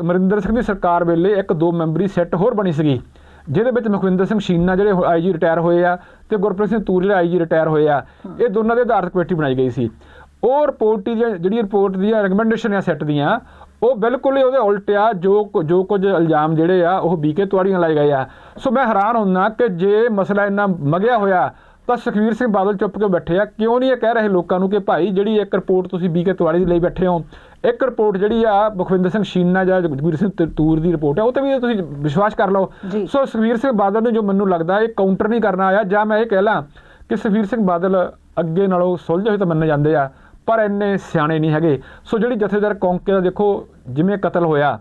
ਅਮਰਿੰਦਰ ਸਿੰਘ ਦੀ ਸਰਕਾਰ ਵੇਲੇ ਇੱਕ ਦੋ ਮੈਂਬਰੀ ਸੈੱਟ ਹੋਰ ਬਣੀ ਸੀਗੀ, ਜਿਹਦੇ ਵਿੱਚ ਮੁਖਵਿੰਦਰ ਸਿੰਘ ਸ਼ੀਨਾ ਜਿਹੜੇ ਆਈਜੀ ਰਿਟਾਇਰ ਹੋਏ ਆ ਤੇ ਗੁਰਪ੍ਰੀਤ ਸਿੰਘ ਤੂਰ ਜਿਹੜੇ ਆਈਜੀ ਰਿਟਾਇਰ ਹੋਏ ਆ, ਇਹ ਦੋਨਾਂ ਦੇ ਆਧਾਰਿਤ ਕਮੇਟੀ ਬਣਾਈ ਗਈ ਸੀ। ਉਹ ਰਿਪੋਰਟ ਦੀ ਜਿਹੜੀ- ਰਿਪੋਰਟ ਦੀਆਂ ਰეკਮੈਂਡੇਸ਼ਨ ਆ ਸੈੱਟ ਦੀਆਂ, ਉਹ ਬਿਲਕੁਲ ਹੀ ਉਹਦੇ ਉਲਟ ਆ, ਜੋ ਜੋ ਕੁਝ ਇਲਜ਼ਾਮ ਜਿਹੜੇ ਆ, ਉਹ ਬੀਕੇ ਤਿਵਾੜੀਆਂ ਲਾਏ ਗਏ ਆ। ਸੋ ਮੈਂ ਹੈਰਾਨ ਹੁੰਨਾ ਕਿ ਜੇ ਮਸਲਾ ਇੰਨਾ ਮਗਿਆ ਹੋਇਆ ਤਾਂ ਸੁਖਵੀਰ ਸਿੰਘ ਬਾਦਲ ਚੁੱਪ ਕੇ ਬੈਠੇ ਆ? ਕਿਉਂ ਨਹੀਂ ਇਹ ਕਹਿ ਰਹੇ ਲੋਕਾਂ ਨੂੰ ਕਿ ਭਾਈ ਜਿਹੜੀ ਇੱਕ ਰਿਪੋਰਟ ਤੁਸੀਂ ਬੀਕੇ ਤਿਵਾੜੀ ਦੀ ਲਈ ਬੈਠੇ ਹੋ ਇੱਕ ਰਿਪੋਰਟ ਜਿਹੜੀ ਆ ਮੁਖਵਿੰਦਰ ਸਿੰਘ ਸ਼ੀਨਾ ਜਾਂ ਜਗਵੀਰ ਸਿੰਘ ਤੂਰ ਦੀ ਰਿਪੋਰਟ ਹੈ ਉਹ ਤੇ ਵੀ ਤੁਸੀਂ ਵਿਸ਼ਵਾਸ ਕਰ ਲਓ। ਸੋ ਸੁਖਵੀਰ ਸਿੰਘ ਬਾਦਲ ਨੇ ਜੋ ਮੈਨੂੰ ਲੱਗਦਾ ਇਹ ਕਾਊਂਟਰ ਨਹੀਂ ਕਰਨਾ ਆਇਆ ਜਾਂ ਮੈਂ ਇਹ ਕਹਿ ਲਾਂ ਕਿ ਸੁਖਵੀਰ ਸਿੰਘ ਬਾਦਲ ਅੱਗੇ ਨਾਲੋਂ ਸੁਲਝੇ ਹੋਏ ਤਾਂ ਮੰਨੇ ਜਾਂਦੇ ਆ ਪਰ ਇੰਨੇ ਸਿਆਣੇ ਨਹੀਂ ਹੈਗੇ। ਸੋ ਜਿਹੜੀ ਜਥੇਦਾਰ ਕੌਂਕੇ ਦਾ ਦੇਖੋ ਜਿਵੇਂ ਕਤਲ ਹੋਇਆ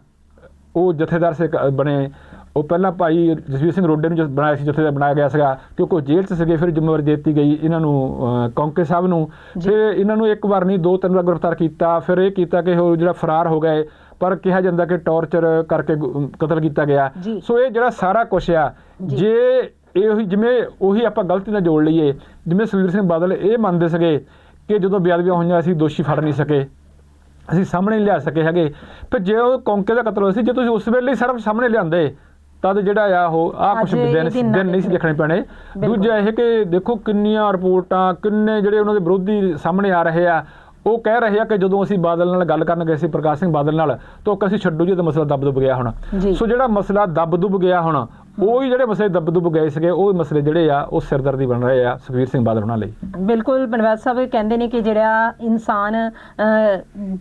ਉਹ ਜਥੇਦਾਰ ਸੇ ਬਣੇ ਉਹ ਪਹਿਲਾਂ ਭਾਈ ਜਸਵੀਰ ਸਿੰਘ ਰੋਡੇ ਨੂੰ ਜਦ ਬਣਾਇਆ ਸੀ ਜਥੇਦਾਰ ਬਣਾਇਆ ਗਿਆ ਸੀਗਾ ਕਿਉਂਕਿ ਉਹ ਜੇਲ੍ਹ 'ਚ ਸੀਗੇ ਫਿਰ ਜ਼ਿੰਮੇਵਾਰੀ ਦੇ ਦਿੱਤੀ ਗਈ ਇਹਨਾਂ ਨੂੰ ਕੌਂਕੇ ਸਾਹਿਬ ਨੂੰ। ਫਿਰ ਇਹਨਾਂ ਨੂੰ ਇੱਕ ਵਾਰ ਨਹੀਂ ਦੋ ਤਿੰਨ ਵਾਰ ਗ੍ਰਿਫਤਾਰ ਕੀਤਾ ਫਿਰ ਇਹ ਕੀਤਾ ਕਿ ਉਹ ਜਿਹੜਾ ਫਰਾਰ ਹੋ ਗਏ ਪਰ ਕਿਹਾ ਜਾਂਦਾ ਕਿ ਟੌਰਚਰ ਕਰਕੇ ਕਤਲ ਕੀਤਾ ਗਿਆ। ਸੋ ਇਹ ਜਿਹੜਾ ਸਾਰਾ ਕੁਝ ਆ ਜੀ। ਇਹ ਉਹੀ ਜਿਵੇਂ ਉਹੀ ਆਪਾਂ ਗਲਤੀ ਨਾਲ ਜੋੜ ਲਈਏ ਜਿਵੇਂ ਸੁਖਬੀਰ ਸਿੰਘ ਬਾਦਲ ਇਹ ਮੰਨਦੇ ਸੀਗੇ ਕਿ ਜਦੋਂ ਬੇਅਦਬੀਆਂ ਹੋਈਆਂ ਅਸੀਂ ਦੋਸ਼ੀ ਫੜ ਨਹੀਂ ਸਕੇ ਅਸੀਂ ਸਾਹਮਣੇ ਨਹੀਂ ਲਿਆ ਸਕੇ ਹੈਗੇ ਫਿਰ ਜੇ ਉਹ ਕੌਂਕੇ ਦਾ ਕਤਲ ਹੋਇਆ ਸੀ ਜੇ ਤੁਸੀਂ ਉਸ ਵੇਲੇ ਹੀ ਸਾਰਾ ਸਾਹਮਣੇ ਲਿਆਂਦੇ ਤਦ ਜਿਹੜਾ ਆ ਉਹ ਆ ਕੁਝ ਦਿਨ ਦਿਨ ਨਹੀਂ ਸੀ ਦੇਖਣੇ। ਪੈਣੇ। ਦੂਜਾ ਇਹ ਕਿ ਦੇਖੋ ਕਿੰਨੀਆਂ ਰਿਪੋਰਟਾਂ ਕਿੰਨੇ ਜਿਹੜੇ ਉਹਨਾਂ ਦੇ ਵਿਰੋਧੀ ਸਾਹਮਣੇ ਆ ਰਹੇ ਆ ਉਹ ਕਹਿ ਰਹੇ ਆ ਕਿ ਜਦੋਂ ਅਸੀਂ ਬਾਦਲ ਨਾਲ ਗੱਲ ਕਰਨ ਗਏ ਸੀ ਪ੍ਰਕਾਸ਼ ਸਿੰਘ ਬਾਦਲ ਨਾਲ ਤਾਂ ਉਹ ਕਹਿੰਦੇ ਛੱਡੋ ਜੀ ਇਹ ਤਾਂ ਮਸਲਾ ਦੱਬ ਦੁੱਬ ਗਿਆ ਹੁਣ। ਸੋ ਜਿਹੜਾ ਮਸਲਾ ਦੱਬ ਦੁੱਬ ਗਿਆ ਹੁਣ ਉਹ ਹੀ ਜਿਹੜੇ ਮਸਲੇ ਦੱਬ ਦੁੱਬ ਗਏ ਸੀਗੇ ਉਹ ਮਸਲੇ ਜਿਹੜੇ ਆ ਉਹ ਸਿਰਦਰਦੀ ਬਣ ਰਹੇ ਆ ਸੁਖਵੀਰ ਸਿੰਘ ਬਾਦਲ ਉਹਨਾਂ ਲਈ। ਬਿਲਕੁਲ ਬਨਵਾਸ ਸਾਹਿਬ ਕਹਿੰਦੇ ਨੇ ਕਿ ਜਿਹੜਾ ਇਨਸਾਨ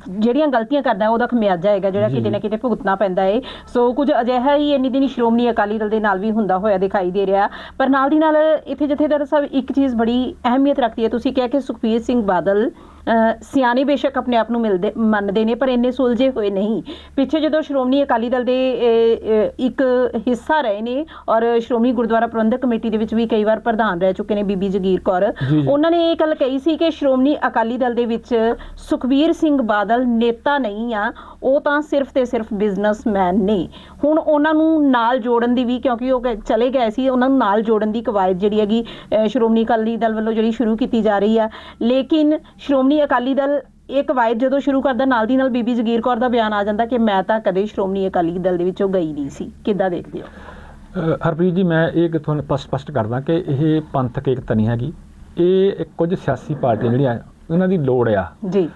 ਜਿਹੜੀਆਂ ਗਲਤੀਆਂ ਕਰਦਾ ਉਹਦਾ ਖਮਿਆਜਾ ਹੈਗਾ ਜਿਹੜਾ। ਕਿਤੇ ਨਾ ਕਿਤੇ ਭੁਗਤਣਾ ਪੈਂਦਾ ਹੈ ਸੋ ਕੁਝ ਅਜਿਹਾ ਹੀ ਇੰਨੀ ਦਿਨੀ ਸ਼੍ਰੋਮਣੀ ਅਕਾਲੀ ਦਲ ਦੇ ਨਾਲ ਵੀ ਹੁੰਦਾ ਹੋਇਆ ਦਿਖਾਈ ਦੇ ਰਿਹਾ। ਪਰ ਨਾਲ ਦੀ ਨਾਲ ਇੱਥੇ ਜਥੇਦਾਰ ਸਾਹਿਬ ਇੱਕ ਚੀਜ਼ ਬੜੀ ਅਹਿਮੀਅਤ ਰੱਖਦੀ ਹੈ। ਤੁਸੀਂ ਕਿਹਾ ਕਿ ਸੁਖਬੀਰ ਸਿੰਘ ਬਾਦਲ ਸਿਆਣੇ ਬੇਸ਼ੱਕ ਆਪਣੇ ਆਪ ਨੂੰ ਮਿਲਦੇ ਮੰਨਦੇ ਨੇ ਪਰ ਇੰਨੇ ਸੁਲਝੇ ਹੋਏ ਨਹੀਂ। ਪਿੱਛੇ ਜਦੋਂ ਸ਼੍ਰੋਮਣੀ ਅਕਾਲੀ ਦਲ ਦੇ ਇੱਕ ਹਿੱਸਾ ਰਹੇ ਨੇ ਔਰ ਸ਼੍ਰੋਮਣੀ ਗੁਰਦੁਆਰਾ ਪ੍ਰਬੰਧਕ ਕਮੇਟੀ ਦੇ ਵਿੱਚ ਵੀ ਕਈ ਵਾਰ ਪ੍ਰਧਾਨ ਰਹਿ ਚੁੱਕੇ ਨੇ ਬੀਬੀ ਜਗੀਰ ਕੌਰ। ਉਹਨਾਂ ਨੇ ਇਹ ਗੱਲ ਕਹੀ ਸੀ ਕਿ ਸ਼੍ਰੋਮਣੀ ਅਕਾਲੀ ਦਲ ਦੇ ਵਿੱਚ ਸੁਖਬੀਰ ਸਿੰਘ ਬਾਦਲ ਨੇਤਾ ਨਹੀਂ ਆ ਉਹ ਤਾਂ ਸਿਰਫ ਤੇ ਸਿਰਫ ਬਿਜ਼ਨਸਮੈਨ ਨੇ। ਹੁਣ ਉਹਨਾਂ ਨੂੰ ਨਾਲ ਜੋੜਨ ਦੀ ਵੀ ਕਿਉਂਕਿ ਉਹ ਚਲੇ ਗਏ ਸੀ ਉਹਨਾਂ ਨੂੰ ਨਾਲ ਜੋੜਨ ਦੀ ਕਵਾਇਦ ਜਿਹੜੀ ਹੈਗੀ ਸ਼੍ਰੋਮਣੀ ਅਕਾਲੀ ਦਲ ਵੱਲੋਂ ਜਿਹੜੀ ਸ਼ੁਰੂ ਕੀਤੀ ਜਾ ਰਹੀ ਆ। ਲੇਕਿਨ ਸ਼੍ਰੋਮਣੀ ਅਕਾਲੀ ਦਲ ਇਹ ਕਵਾਇਦ ਜਦੋਂ ਸ਼ੁਰੂ ਕਰਦਾ ਨਾਲ ਦੀ ਨਾਲ ਬੀਬੀ ਜਗੀਰ ਕੌਰ ਦਾ ਬਿਆਨ ਆ ਜਾਂਦਾ ਕਿ ਮੈਂ ਤਾਂ ਕਦੇ ਸ਼੍ਰੋਮਣੀ ਅਕਾਲੀ ਦਲ ਦੇ ਵਿੱਚੋਂ ਗਈ ਨਹੀਂ ਸੀ। ਕਿੱਦਾਂ ਦੇਖਦੇ ਹੋ? ਹਰਪ੍ਰੀਤ ਜੀ ਮੈਂ ਇਹ ਤੁਹਾਨੂੰ ਸਪਸ਼ਟ ਕਰਦਾ ਕਿ ਇਹ ਪੰਥਕ ਏਕਤਾ ਨਹੀਂ ਹੈਗੀ। ਇਹ ਇੱਕ ਕੁਝ ਸਿਆਸੀ ਪਾਰਟੀਆਂ ਜਿਹੜੀਆਂ ਉਹਨਾਂ ਦੀ ਲੋੜ ਆ। ਜੀ।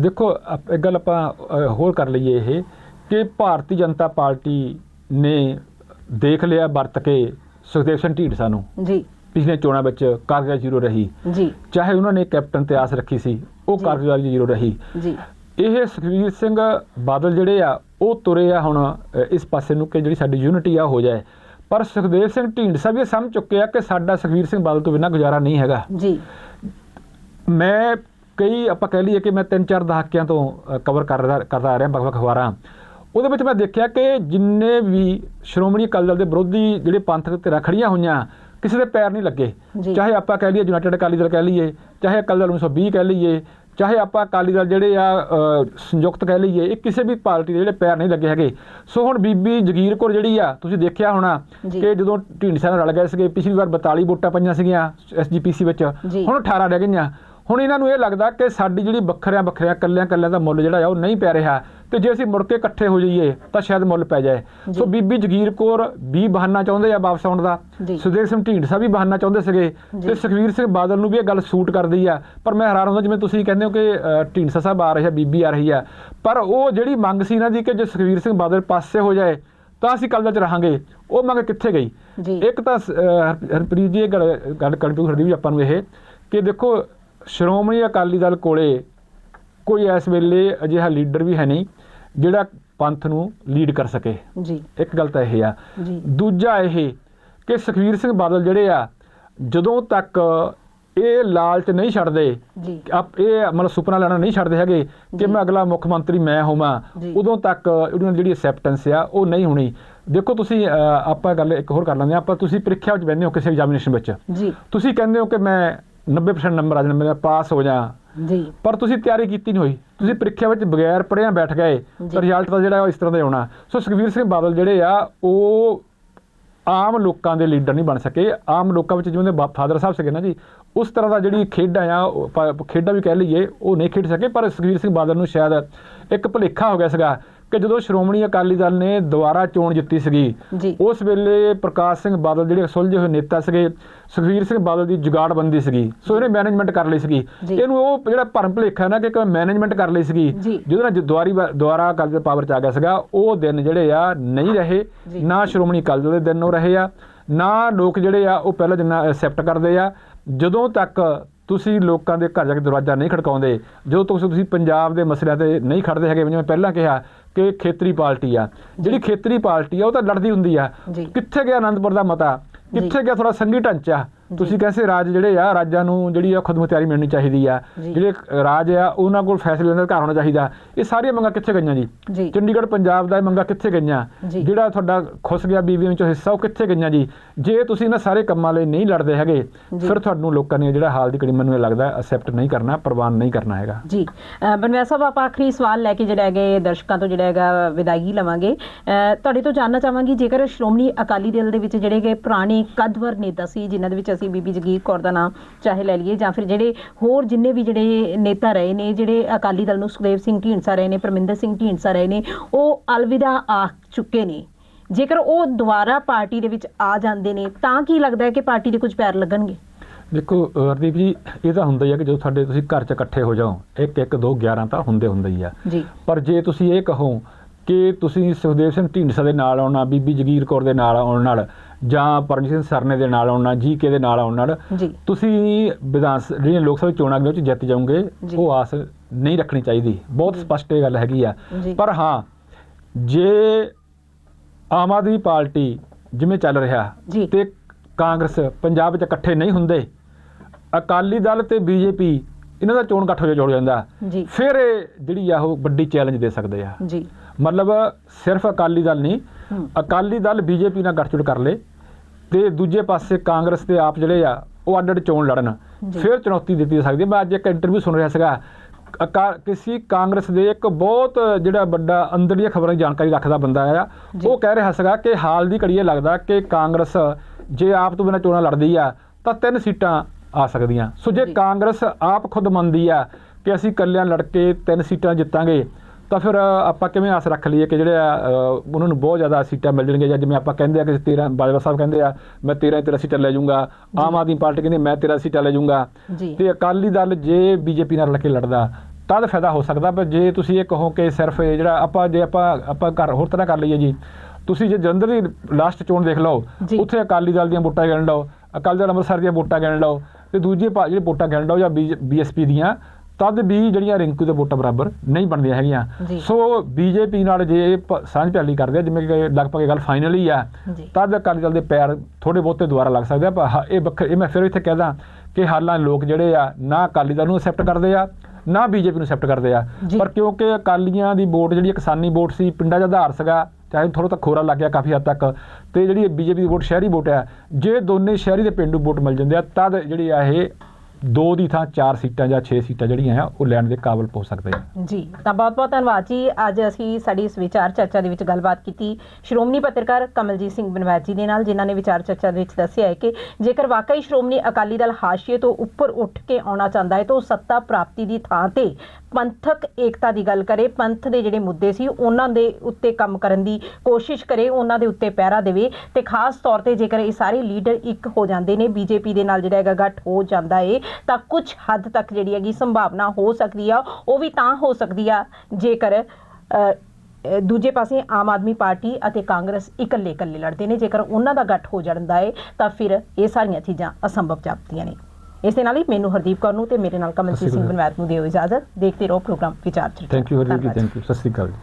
ਦੇਖੋ ਇੱਕ ਗੱਲ ਆਪਾਂ ਹੋਰ ਕਰ ਲਈਏ ਇਹ ਕਿ ਭਾਰਤੀ ਜਨਤਾ ਪਾਰਟੀ ਨੇ ਦੇਖ ਲਿਆ ਵਰਤ ਕੇ ਸੁਖਦੇਵ ਸਿੰਘ ਢੀਂਡਸਾ ਨੂੰ ਜੀ। ਪਿਛਲੇ ਚੋਣਾਂ ਵਿੱਚ ਕਾਰਗੁਜ਼ਾਰੀ ਜ਼ੀਰੋ ਰਹੀ। ਜੀ। ਚਾਹੇ ਉਹਨਾਂ ਨੇ ਕੈਪਟਨ ਤੇ ਆਸ ਰੱਖੀ ਸੀ ਉਹ। ਕਾਰਗੁਜ਼ਾਰੀ ਜ਼ੀਰੋ ਰਹੀ। ਜੀ। ਇਹ ਸੁਖਵੀਰ ਸਿੰਘ ਬਾਦਲ ਜਿਹੜੇ ਆ ਉਹ ਤੁਰੇ ਆ ਹੁਣ ਇਸ ਪਾਸੇ ਨੂੰ ਕਿ ਜਿਹੜੀ ਸਾਡੀ ਯੂਨਿਟੀ ਆ ਹੋ ਜਾਏ। ਪਰ ਸੁਖਦੇਵ ਸਿੰਘ ਢੀਂਡਸਾ ਵੀ ਇਹ ਸਮਝ ਚੁੱਕੇ ਆ ਕਿ ਸਾਡਾ ਸੁਖਵੀਰ ਸਿੰਘ ਬਾਦਲ ਤੋਂ ਬਿਨਾਂ ਗੁਜ਼ਾਰਾ ਨਹੀਂ ਹੈਗਾ। ਜੀ। ਮੈਂ ਕਈ ਆਪਾਂ ਕਹਿ ਲਈਏ ਕਿ ਮੈਂ ਤਿੰਨ ਚਾਰ ਦਹਾਕਿਆਂ ਤੋਂ ਕਵਰ ਕਰਦਾ ਕਰਦਾ ਆ ਰਿਹਾ ਵੱਖ-ਵੱਖ ਅਖਬਾਰਾਂ। ਉਹਦੇ ਵਿੱਚ ਮੈਂ ਦੇਖਿਆ ਕਿ ਜਿੰਨੇ ਵੀ ਸ਼੍ਰੋਮਣੀ ਅਕਾਲੀ ਦਲ ਦੇ ਵਿਰੋਧੀ ਜਿਹੜੇ ਪੰਥਕ ਧਿਰਾਂ ਖੜੀਆਂ ਹੋਈਆਂ ਕਿਸੇ ਦੇ ਪੈਰ ਨਹੀਂ ਲੱਗੇ। ਚਾਹੇ ਆਪਾਂ ਕਹਿ ਲਈਏ ਯੂਨਾਈਟਿਡ ਅਕਾਲੀ ਦਲ ਕਹਿ ਲਈਏ ਚਾਹੇ ਅਕਾਲੀ ਦਲ 1920 ਕਹਿ ਲਈਏ ਚਾਹੇ ਆਪਾਂ ਅਕਾਲੀ ਦਲ ਜਿਹੜੇ ਆ ਸੰਯੁਕਤ ਕਹਿ ਲਈਏ ਇਹ ਕਿਸੇ ਵੀ ਪਾਰਟੀ ਦੇ ਜਿਹੜੇ ਪੈਰ ਨਹੀਂ ਲੱਗੇ ਹੈਗੇ ਸੋ ਹੁਣ ਬੀਬੀ ਜਗੀਰ ਕੌਰ ਜਿਹੜੀ ਆ ਤੁਸੀਂ ਦੇਖਿਆ ਹੋਣਾ। ਕਿ ਜਦੋਂ ਢੀਂਡਸਾ ਨਾਲ ਰਲ ਗਏ ਸੀਗੇ ਪਿਛਲੀ ਵਾਰ 42 ਵੋਟਾਂ ਪਈਆਂ ਸੀਗੀਆਂ ਐਸਜੀਪੀਸੀ ਵਿੱਚ। ਹੁਣ 18 ਰਹਿ ਗਈਆਂ ਹੁਣ ਇਹਨਾਂ ਨੂੰ ਇਹ ਲੱਗਦਾ ਕਿ ਸਾਡੀ ਜਿਹੜੀ ਵੱਖਰਿਆਂ ਵੱਖਰਿਆਂ ਕੱਲਿਆਂ ਕੱਲਿਆਂ ਦਾ ਮੁੱਲ ਜਿਹੜਾ ਆ ਉਹ ਨਹੀਂ ਪੈ ਰਿਹਾ ਤੇ ਜੇ ਅਸੀਂ ਮੁੜ ਕੇ ਇਕੱਠੇ ਹੋ ਜਾਈਏ ਤਾਂ ਸ਼ਾਇਦ ਮੁੱਲ ਪੈ ਜਾਏ। ਸੋ ਬੀਬੀ ਜਗੀਰ ਕੌਰ ਵੀ ਬਹਾਨਾ ਚਾਹੁੰਦੇ ਆ ਵਾਪਸ ਆਉਣ ਦਾ। ਸੁਦੇਵ ਸਿੰਘ ਢੀਂਡਸਾ ਵੀ ਬਹਾਨਾ ਚਾਹੁੰਦੇ ਸੀਗੇ। ਤੇ ਸੁਖਵੀਰ ਸਿੰਘ ਬਾਦਲ ਨੂੰ ਵੀ ਇਹ ਗੱਲ ਸੂਟ ਕਰਦੀ ਆ ਪਰ ਮੈਂ ਹੈਰਾਨ ਹੁੰਦਾ ਜਿਵੇਂ ਤੁਸੀਂ ਕਹਿੰਦੇ ਹੋ ਕਿ ਢੀਂਡਸਾ ਸਾਹਿਬ ਆ ਰਹੇ ਆ ਬੀਬੀ ਆ ਰਹੀ ਆ ਪਰ ਉਹ ਜਿਹੜੀ ਮੰਗ ਸੀ ਇਹਨਾਂ ਦੀ ਕਿ ਜੇ ਸੁਖਵੀਰ ਸਿੰਘ ਬਾਦਲ ਪਾਸੇ ਹੋ ਜਾਏ ਤਾਂ ਅਸੀਂ ਕੱਲ੍ਹ ਚ ਰਹਾਂਗੇ ਉਹ ਮੰਗ ਕਿੱਥੇ ਗਈ। ਇੱਕ ਤਾਂ ਹਰਪ੍ਰੀਤ ਜੀ ਇਹ ਗੱਲ ਗੱਲ ਕੰਟੂ ਕਰਦੀ ਵੀ ਆਪਾਂ ਨੂੰ ਇਹ ਕਿ ਦੇਖੋ ਸ਼੍ਰੋਮਣੀ ਅਕਾਲੀ ਦਲ ਕੋਲੇ ਕੋਈ ਇਸ ਵੇਲੇ ਅਜਿਹਾ ਲੀਡਰ ਵੀ ਹੈ ਨਹੀਂ ਜਿਹੜਾ ਪੰਥ ਨੂੰ ਲੀਡ ਕਰ ਸਕੇ। ਜੀ। ਇੱਕ ਗੱਲ ਤਾਂ ਇਹ ਆ। ਜੀ। ਦੂਜਾ ਇਹ ਕਿ ਸੁਖਵੀਰ ਸਿੰਘ ਬਾਦਲ ਜਿਹੜੇ ਆ ਜਦੋਂ ਤੱਕ ਇਹ ਲਾਲਚ ਨਹੀਂ ਛੱਡਦੇ ਜੀ। ਆਪ ਇਹ ਮਤਲਬ ਸੁਪਨਾ ਲੈਣਾ ਨਹੀਂ ਛੱਡਦੇ ਹੈਗੇ ਕਿ ਮੈਂ ਅਗਲਾ ਮੁੱਖ ਮੰਤਰੀ ਮੈਂ ਹੋਵਾਂ। ਉਦੋਂ ਤੱਕ ਉਹਨਾਂ ਜਿਹੜੀ ਅਸੈਪਟੈਂਸ ਆ ਉਹ ਨਹੀਂ ਹੋਣੀ। ਦੇਖੋ ਤੁਸੀਂ ਆਪਾਂ ਗੱਲ ਇੱਕ ਹੋਰ ਕਰ ਲੈਂਦੇ ਹਾਂ। ਆਪਾਂ ਤੁਸੀਂ ਪ੍ਰੀਖਿਆ ਵਿੱਚ ਬੈਠਦੇ ਹੋ ਕਿਸੇ ਐਗਜ਼ਾਮੀਨੇਸ਼ਨ ਵਿੱਚ। ਜੀ। ਤੁਸੀਂ ਕਹਿੰਦੇ ਹੋ ਕਿ ਮੈਂ 90% ਨੰਬਰ ਆ ਜਾਣ ਮੈਂ ਪਾਸ ਹੋ ਜਾ। ਜੀ। ਪਰ ਤੁਸੀਂ ਤਿਆਰੀ ਕੀਤੀ ਨਹੀਂ ਹੋਈ। ਤੁਸੀਂ ਪ੍ਰੀਖਿਆ ਵਿੱਚ ਬਗੈਰ ਪੜ੍ਹਿਆ ਬੈਠ ਗਏ। ਤਾਂ ਰਿਜ਼ਲਟ ਤਾਂ ਜਿਹੜਾ ਉਹ ਇਸ ਤਰ੍ਹਾਂ ਦਾ ਆਉਣਾ ਸੋ ਸੁਖਵੀਰ ਸਿੰਘ ਬਾਦਲ ਜਿਹੜੇ ਆ ਉਹ ਆਮ ਲੋਕਾਂ ਦੇ ਲੀਡਰ ਨਹੀਂ ਬਣ ਸਕੇ। ਆਮ ਲੋਕਾਂ ਵਿੱਚ ਜਿਵੇਂ ਦੇ ਫਾਦਰ ਸਾਹਿਬ ਸੀਗੇ ਨਾ ਜੀ ਉਸ ਤਰ੍ਹਾਂ ਦਾ ਜਿਹੜੀ ਖੇਡਾਂ ਆ ਖੇਡਾਂ ਵੀ ਕਹਿ ਲਈਏ ਉਹ ਨਹੀਂ ਖੇਡ ਸਕੇ। ਪਰ ਸੁਖਵੀਰ ਸਿੰਘ ਬਾਦਲ ਨੂੰ ਸ਼ਾਇਦ ਇੱਕ ਭੁਲੇਖਾ ਹੋ ਗਿਆ ਸੀਗਾ। ਕਿ ਜਦੋਂ ਸ਼੍ਰੋਮਣੀ ਅਕਾਲੀ ਦਲ ਨੇ ਦੁਬਾਰਾ ਚੋਣ ਜਿੱਤੀ ਸੀਗੀ ਉਸ ਵੇਲੇ ਪ੍ਰਕਾਸ਼ ਸਿੰਘ ਬਾਦਲ ਜਿਹੜੇ ਸੁਲਝੇ ਹੋਏ ਨੇਤਾ ਸੀਗੇ ਸੁਖਵੀਰ ਸਿੰਘ ਬਾਦਲ ਦੀ ਜੁਗਾੜਬੰਦੀ ਸੀਗੀ ਸੋ ਇਹਨੇ ਮੈਨੇਜਮੈਂਟ ਕਰ ਲਈ ਸੀਗੀ। ਇਹਨੂੰ ਉਹ ਜਿਹੜਾ ਭਰਮ ਭੁਲੇਖਾ ਨਾ ਕਿ ਮੈਨੇਜਮੈਂਟ ਕਰ ਲਈ ਸੀਗੀ। ਜਿਹਦੇ ਨਾਲ ਦੁਆਰੀ ਦੁਆਰਾ ਅਕਾਲੀ ਦਲ ਪਾਵਰ ਚ ਆ ਗਿਆ ਸੀਗਾ ਉਹ ਦਿਨ ਜਿਹੜੇ ਆ ਨਹੀਂ ਰਹੇ। ਨਾ ਸ਼੍ਰੋਮਣੀ ਅਕਾਲੀ ਦਲ ਦੇ ਦਿਨ ਉਹ ਰਹੇ ਆ ਨਾ ਲੋਕ ਜਿਹੜੇ ਆ ਉਹ ਪਹਿਲਾਂ ਜਿੰਨਾ ਐਕਸੈਪਟ ਕਰਦੇ ਆ ਜਦੋਂ ਤੱਕ ਤੁਸੀਂ ਲੋਕਾਂ ਦੇ ਘਰ ਜਾ ਕੇ ਦਰਵਾਜ਼ਾ ਨਹੀਂ ਖੜਕਾਉਂਦੇ ਜਦੋਂ ਤੱਕ ਤੁਸੀਂ ਪੰਜਾਬ ਦੇ ਮਸਲਿਆਂ ਤੇ ਨਹੀਂ ਖੜਦੇ ਹੈਗੇ ਜਿਵੇਂ ਪਹਿਲਾਂ ਕਿਹਾ ਕਿ ਖੇਤਰੀ ਪਾਰਟੀ ਆ। ਜਿਹੜੀ ਖੇਤਰੀ ਪਾਰਟੀ ਆ ਉਹ ਤਾਂ ਲੜਦੀ ਹੁੰਦੀ ਆ। ਕਿੱਥੇ ਗਿਆ ਆਨੰਦਪੁਰ ਦਾ ਮਤਾ? ਕਿੱਥੇ ਗਿਆ ਥੋੜਾ ਸੰਘੀ ਢਾਂਚਾ? ਤੁਸੀਂ ਕਹਿੰਦੇ ਰਾਜ ਜਿਹੜੇ ਆ ਰਾਜਾਂ ਨੂੰ ਜਿਹੜੀ ਆ ਖੁਦਮੁਖਤਿਆਰੀ ਮਿਲਣੀ ਚਾਹੀਦੀ ਆ। ਜਿਹੜੇ ਰਾਜ ਆ ਉਹਨਾਂ ਕੋਲ ਫੈਸਲੇ ਲੈਣ ਦਾ ਅਧਿਕਾਰ ਹੋਣਾ ਚਾਹੀਦਾ। ਇਹ ਸਾਰੀਆਂ ਮੰਗਾਂ ਕਿੱਥੇ ਗਈਆਂ ਜੀ? ਚੰਡੀਗੜ੍ਹ ਪੰਜਾਬ ਦਾ ਇਹ ਮੰਗਾਂ ਕਿੱਥੇ ਗਈਆਂ। ਜਿਹੜਾ ਤੁਹਾਡਾ ਖੁੱਸ ਗਿਆ ਬੀਬੀਐਮ ਚੋਂ ਹਿੱਸਾ ਉਹ ਕਿੱਥੇ ਗਈਆਂ ਜੀ? ਜੇ ਤੁਸੀਂ ਇਹਨਾਂ ਸਾਰੇ ਕੰਮਾਂ ਲਈ ਨਹੀਂ ਲੜਦੇ ਹੈਗੇ। ਫਿਰ ਤੁਹਾਨੂੰ ਲੋਕਾਂ ਨੇ ਜਿਹੜਾ ਹਾਲ ਦੀ ਘੜੀ ਮੈਨੂੰ ਲੱਗਦਾ ਅਸੈਪਟ ਨਹੀਂ ਕਰਨਾ ਪ੍ਰਵਾਨ ਨਹੀਂ ਕਰਨਾ ਹੈਗਾ। ਜੀ। ਅ, ਬਨਵੈਰ ਸਾਹਿਬ ਆਪਾਂ ਆਖਰੀ ਸਵਾਲ ਲੈ ਕੇ ਜਿਹੜਾ ਹੈਗੇ ਦਰਸ਼ਕਾਂ ਤੋਂ ਜਿਹੜਾ ਹੈਗਾ ਵਿਦਾਇਗੀ ਲਵਾਂਗੇ। ਤੁਹਾਡੇ ਤੋਂ ਜਾਨਣਾ ਚਾਹਾਂਗੀ ਜੇਕਰ ਸ਼੍ਰੋਮਣੀ ਅਕਾਲੀ ਦਲ ਦੇ ਵਿੱਚ ਜਿਹੜੇ ਹੈਗੇ ਪੁਰਾਣੇ ਕਦਵਰ ਨੇਤਾ ਸੀ ਜਿਨ੍ਹਾਂ ਦੇ ਵਿੱਚ ਅਸੀਂ ਬੀਬੀ ਜਗੀਰ ਕੌਰ ਦਾ ਨਾਮ ਚਾਹੇ ਲੈ ਲਈਏ ਜਾਂ ਫਿਰ ਜਿਹੜੇ ਹੋਰ ਜਿੰਨੇ ਵੀ ਜਿਹੜੇ ਨੇਤਾ ਰਹੇ ਨੇ ਜਿਹੜੇ ਅਕਾਲੀ ਦਲ ਨੂੰ ਸੁਖਦੇਵ ਸਿੰਘ ਢੀਂਡਸਾ ਰਹੇ ਨੇ ਪਰਮਿੰਦਰ ਸਿੰਘ ਢੀਂਡਸਾ ਰਹੇ ਨੇ ਉਹ ਅਲਵਿਦਾ ਆਖ ਚੁੱਕੇ ਨੇ। ਜੇਕਰ ਉਹ ਦੁਬਾਰਾ ਪਾਰਟੀ ਦੇ ਵਿੱਚ ਆ ਜਾਂਦੇ ਨੇ ਤਾਂ ਕੀ ਲੱਗਦਾ ਹੈ ਕਿ ਪਾਰਟੀ ਦੇ ਕੁਝ ਪੈਰ ਲੱਗਣਗੇ? ਦੇਖੋ ਹਰਦੀਪ ਜੀ ਇਹ ਤਾਂ ਹੁੰਦਾ ਹੀ ਆ ਕਿ ਜਦੋਂ ਸਾਡੇ ਤੁਸੀਂ ਘਰ 'ਚ ਇਕੱਠੇ ਹੋ ਜਾਓ 1 1 2 11 ਤਾਂ ਹੁੰਦੇ ਹੁੰਦੇ ਹੀ ਆ। ਪਰ ਜੇ ਤੁਸੀਂ ਇਹ ਕਹੋ ਕਿ ਤੁਸੀਂ ਸੁਖਦੇਵ ਸਿੰਘ ਢੀਂਡਸਾ ਦੇ ਨਾਲ ਆਉਣਾ ਬੀਬੀ ਜਗੀਰ ਕੌਰ ਦੇ ਨਾਲ ਆਉਣ ਨਾਲ ਜਾਂ ਪਰਮਜੀਤ ਸਿੰਘ ਸਰਨੇ ਦੇ ਨਾਲ ਆਉਣਾ ਜੀਕੇ ਦੇ ਨਾਲ ਆਉਣ ਨਾਲ ਜੀ ਤੁਸੀਂ ਵਿਧਾਨ ਸ- ਜਿਹੜੀਆਂ ਲੋਕ ਸਭਾ ਚੋਣਾਂ ਦੇ ਵਿੱਚ ਜਿੱਤ ਜਾਓਗੇ ਜੀ। ਉਹ ਆਸ ਨਹੀਂ ਰੱਖਣੀ ਚਾਹੀਦੀ ਬਹੁਤ ਸਪਸ਼ਟ ਇਹ ਗੱਲ ਹੈਗੀ ਆ ਜੀ। ਪਰ ਹਾਂ ਜੇ ਆਮ ਆਦਮੀ ਪਾਰਟੀ ਜਿਵੇਂ ਚੱਲ ਰਿਹਾ ਜੀ। ਤੇ ਕਾਂਗਰਸ ਪੰਜਾਬ ਵਿੱਚ ਇਕੱਠੇ ਨਹੀਂ ਹੁੰਦੇ ਅਕਾਲੀ ਦਲ ਤੇ ਬੀਜੇਪੀ ਇਹਨਾਂ ਦਾ ਚੋਣ ਇਕੱਠ ਹੋ ਜੁੜ ਜਾਂਦਾ ਜੀ ਫਿਰ ਇਹ ਜਿਹੜੀ ਆ ਉਹ ਵੱਡੀ ਚੈਲੰਜ ਦੇ ਸਕਦੇ ਆ ਜੀ ਮਤਲਬ ਸਿਰਫ ਅਕਾਲੀ ਦਲ ਨਹੀਂ। ਅਕਾਲੀ ਦਲ ਬੀਜੇਪੀ ਨਾਲ ਗੱਠਜੋੜ ਕਰ ਲੇ ਤੇ ਦੂਜੇ ਪਾਸੇ ਕਾਂਗਰਸ ਦੇ ਆਪ ਜਿਹੜੇ ਆ ਉਹ ਅੱਡ ਅੱਡ ਚੋਣ ਲੜਨ। ਫਿਰ ਚੁਣੌਤੀ ਦਿੱਤੀ ਜਾ ਸਕਦੀ ਹੈ ਮੈਂ ਅੱਜ ਇੱਕ ਇੰਟਰਵਿਊ ਸੁਣ ਰਿਹਾ ਸੀਗਾ ਕਿਸੇ ਕਾਂਗਰਸ ਦੇ ਇੱਕ ਬਹੁਤ ਜਿਹੜਾ ਵੱਡਾ ਅੰਦਰਲੀਆਂ ਖਬਰਾਂ ਦੀ ਜਾਣਕਾਰੀ ਰੱਖਦਾ ਬੰਦਾ ਆ। ਉਹ ਕਹਿ ਰਿਹਾ ਸੀਗਾ ਕਿ ਹਾਲ ਦੀ ਘੜੀ ਇਹ ਲੱਗਦਾ ਕਿ ਕਾਂਗਰਸ ਜੇ ਆਪ ਤੋਂ ਬਿਨਾਂ ਚੋਣਾਂ ਲੜਦੀ ਆ ਤਾਂ ਤਿੰਨ ਸੀਟਾਂ ਆ ਸਕਦੀਆਂ ਸੋ ਜੇ ਜੀ। ਕਾਂਗਰਸ ਆਪ ਖੁਦ ਮੰਨਦੀ ਆ ਕਿ ਅਸੀਂ ਇਕੱਲਿਆਂ ਲੜ ਕੇ ਤਿੰਨ ਸੀਟਾਂ ਜਿੱਤਾਂਗੇ ਤਾਂ ਫਿਰ ਆਪਾਂ ਕਿਵੇਂ ਆਸ ਰੱਖ ਲਈਏ ਕਿ ਜਿਹੜੇ ਆ, ਉਹਨਾਂ ਨੂੰ ਬਹੁਤ ਜ਼ਿਆਦਾ ਸੀਟਾਂ ਮਿਲ ਜਾਣਗੀਆਂ? ਜਾਂ ਜਿਵੇਂ ਆਪਾਂ ਕਹਿੰਦੇ ਆ ਕਿ 13 ਬਾਜਵਾ ਸਾਹਿਬ ਕਹਿੰਦੇ ਆ ਮੈਂ 13 13 ਸੀਟਾਂ ਲੈ ਜਾਊਂਗਾ। ਆਮ ਆਦਮੀ ਪਾਰਟੀ ਕਹਿੰਦੀ ਮੈਂ 13 ਸੀਟਾਂ ਲੈ ਜਾਊਂਗਾ। ਤੇ ਅਕਾਲੀ ਦਲ ਜੇ ਬੀਜੇਪੀ ਨਾਲ ਲੜ ਕੇ ਲੜਦਾ ਤਦ ਫਾਇਦਾ ਹੋ ਸਕਦਾ ਪਰ ਜੇ ਤੁਸੀਂ ਇਹ ਕਹੋ ਕਿ ਸਿਰਫ ਜਿਹੜਾ ਆਪਾਂ ਜੇ ਆਪਾਂ ਆਪਾਂ ਕਰ ਹੋਰ ਤਰ੍ਹਾਂ ਕਰ ਲਈਏ ਜੀ ਤੁਸੀਂ ਜੇ ਜਲੰਧਰ ਦੀ ਲਾਸਟ ਚੋਣ ਦੇਖ ਲਓ। ਉੱਥੇ ਅਕਾਲੀ ਦਲ ਦੀਆਂ ਵੋਟਾਂ ਗਿਣ ਲਓ ਅਕਾਲੀ ਦਲ ਅੰਮ੍ਰਿਤਸਰ ਦੀਆਂ ਵੋਟਾਂ ਗਿਣ ਲਓ ਤੇ ਦੂਜੇ ਜਿਹੜੇ ਵੋਟਾਂ ਗਿਣ ਲਓ ਜਾਂ ਬੀਐਸਪੀ ਦੀਆਂ ਤਦ ਵੀ ਜਿਹੜੀਆਂ ਰਿੰਕੂ ਦੇ ਵੋਟਾਂ ਬਰਾਬਰ ਨਹੀਂ ਬਣਦੀਆਂ ਹੈਗੀਆਂ। ਸੋ ਬੀਜੇਪੀ ਨਾਲ ਜੇ ਸਾਂਝ ਪਿਆਲੀ ਕਰਦੇ ਆ ਜਿਵੇਂ ਕਿ ਲਗਭਗ ਗੱਲ ਫਾਈਨਲ ਹੀ ਆ। ਤਦ ਅਕਾਲੀ ਦਲ ਦੇ ਪੈਰ ਥੋੜੇ ਬਹੁਤੇ ਦੁਆਰਾ ਲੱਗ ਸਕਦੇ ਆ ਪਰ ਇਹ ਵੱਖ- ਇਹ ਮੈਂ ਫਿਰ ਇੱਥੇ ਕਹਿਦਾ ਕਿ ਹਾਲਾਂ ਲੋਕ ਜਿਹੜੇ ਆ ਨਾ ਅਕਾਲੀ ਦਲ ਨੂੰ ਐਕਸੈਪਟ ਕਰਦੇ ਆ ਨਾ ਬੀਜੇਪੀ ਨੂੰ ਐਕਸੈਪਟ ਕਰਦੇ ਆ। ਪਰ ਕਿਉਂਕਿ ਅਕਾਲੀਆਂ ਦੀ ਵੋਟ ਜਿਹੜੀ ਕਿਸਾਨੀ ਵੋਟ ਸੀ ਪਿੰਡਾਂ ਦਾ ਆਧਾਰ ਸੀਗਾ ਚਾਹੇ ਥੋੜਾ ਤਾਂ ਖੋਰਾ ਲੱਗ ਗਿਆ ਕਾਫੀ ਹੱਦ ਤੱਕ ਤੇ ਜਿਹੜੀ ਬੀਜੇਪੀ ਦੀ ਵੋਟ ਸ਼ਹਿਰੀ ਵੋਟ ਆ ਜੇ ਦੋਨੇ ਸ਼ਹਿਰੀ ਤੇ ਪਿੰਡੂ ਵੋਟ ਮਿਲ ਜਾਂਦੇ ਆ ਤਦ ਜਿਹੜੀ ਆ ਇਹ ਦੋ ਦੀ ਥਾਂ ਚਾਰ ਸੀਟਾਂ ਜਾਂ 6 ਸੀਟਾਂ ਜਿਹੜੀਆਂ ਆ ਉਹ ਲੈਣ ਦੇ ਕਾਬਲ ਹੋ ਸਕਦੇ ਆ ਜੀ, ਤਾਂ ਬਹੁਤ ਬਹੁਤ ਧੰਨਵਾਦ ਜੀ। ਅੱਜ ਅਸੀਂ ਸਾਡੀ ਇਸ ਵਿਚਾਰ ਚਰਚਾ ਦੇ ਵਿੱਚ ਗੱਲਬਾਤ ਕੀਤੀ। ਸ਼੍ਰੋਮਣੀ ਪੱਤਰਕਾਰ ਕਮਲਜੀਤ ਸਿੰਘ ਬਨਵਾਜ ਜੀ ਦੇ ਨਾਲ, ਜਿਨ੍ਹਾਂ ਨੇ ਵਿਚਾਰ ਚਰਚਾ ਦੇ ਵਿੱਚ ਦੱਸਿਆ ਹੈ ਕਿ ਜੇਕਰ ਵਾਕਈ ਸ਼੍ਰੋਮਣੀ ਅਕਾਲੀ ਦਲ ਹਾਸ਼ੀਏ ਤੋਂ ਉੱਪਰ ਉੱਠ ਕੇ ਆਉਣਾ ਚਾਹੁੰਦਾ ਹੈ, ਤਾਂ ਉਹ ਸੱਤਾ ਪ੍ਰਾਪਤੀ ਦੀ ਥਾਂ ਤੇ ਪੰਥਕ ਏਕਤਾ ਦੀ ਗੱਲ ਕਰੇ, ਪੰਥ ਦੇ ਜਿਹੜੇ ਮੁੱਦੇ ਸੀ, ਉਹਨਾਂ ਦੇ ਉੱਤੇ ਕੰਮ ਕਰਨ ਦੀ ਕੋਸ਼ਿਸ਼ ਕਰੇ, ਉਹਨਾਂ ਦੇ ਉੱਤੇ ਪਹਿਰਾ ਦੇਵੇ। ਤੇ ਖਾਸ ਤੌਰ ਤੇ ਜੇਕਰ ਇਹ ਸਾਰੇ ਲੀਡਰ ਇੱਕ ਹੋ ਜਾਂਦੇ ਨੇ, ਬੀਜੇਪੀ ਦੇ ਨਾਲ ਜਿਹੜਾ ਹੈਗਾ ਗੱਠ ਹੋ ਜਾਂਦਾ ਏ ਤਾਂ ਕੁਝ ਹੱਦ ਤੱਕ ਜਿਹੜੀ ਹੈਗੀ ਸੰਭਾਵਨਾ ਹੋ ਸਕਦੀ ਆ ਉਹ ਵੀ ਤਾਂ ਹੋ ਸਕਦੀ ਆ ਜੇਕਰ ਦੂਜੇ ਪਾਸੇ ਆਮ ਆਦਮੀ ਪਾਰਟੀ ਅਤੇ ਕਾਂਗਰਸ ਇਕੱਲੇ ਇਕੱਲੇ ਲੜਦੇ ਨੇ ਜੇਕਰ ਉਹਨਾਂ ਦਾ ਗੱਠ ਹੋ ਜਾਂਦਾ ਏ ਤਾਂ ਫਿਰ ਇਹ ਸਾਰੀਆਂ ਚੀਜ਼ਾਂ ਅਸੰਭਵ ਜਾਪਦੀਆਂ ਨੇ ਇਸ ਦੇ ਨਾਲ ਹੀ ਮੈਨੂੰ ਹਰਦੀਪ ਕੌਰ ਨੂੰ ਤੇ ਮੇਰੇ ਨਾਲ ਕਮਲਜੀਤ ਸਿੰਘ। ਬਨਵਾਤ ਨੂੰ ਦਿਓ ਇਜਾਜ਼ਤ ਦੇਖਦੇ ਰਹੋ ਪ੍ਰੋਗਰਾਮ ਵਿਚਾਰ ਚਰਚਾ ਥੈਂਕ ਯੂ ਹਰੀ ਜੀ। ਥੈਂਕ ਯੂ ਸਤਿ ਸ੍ਰੀ ਅਕਾਲ ਜੀ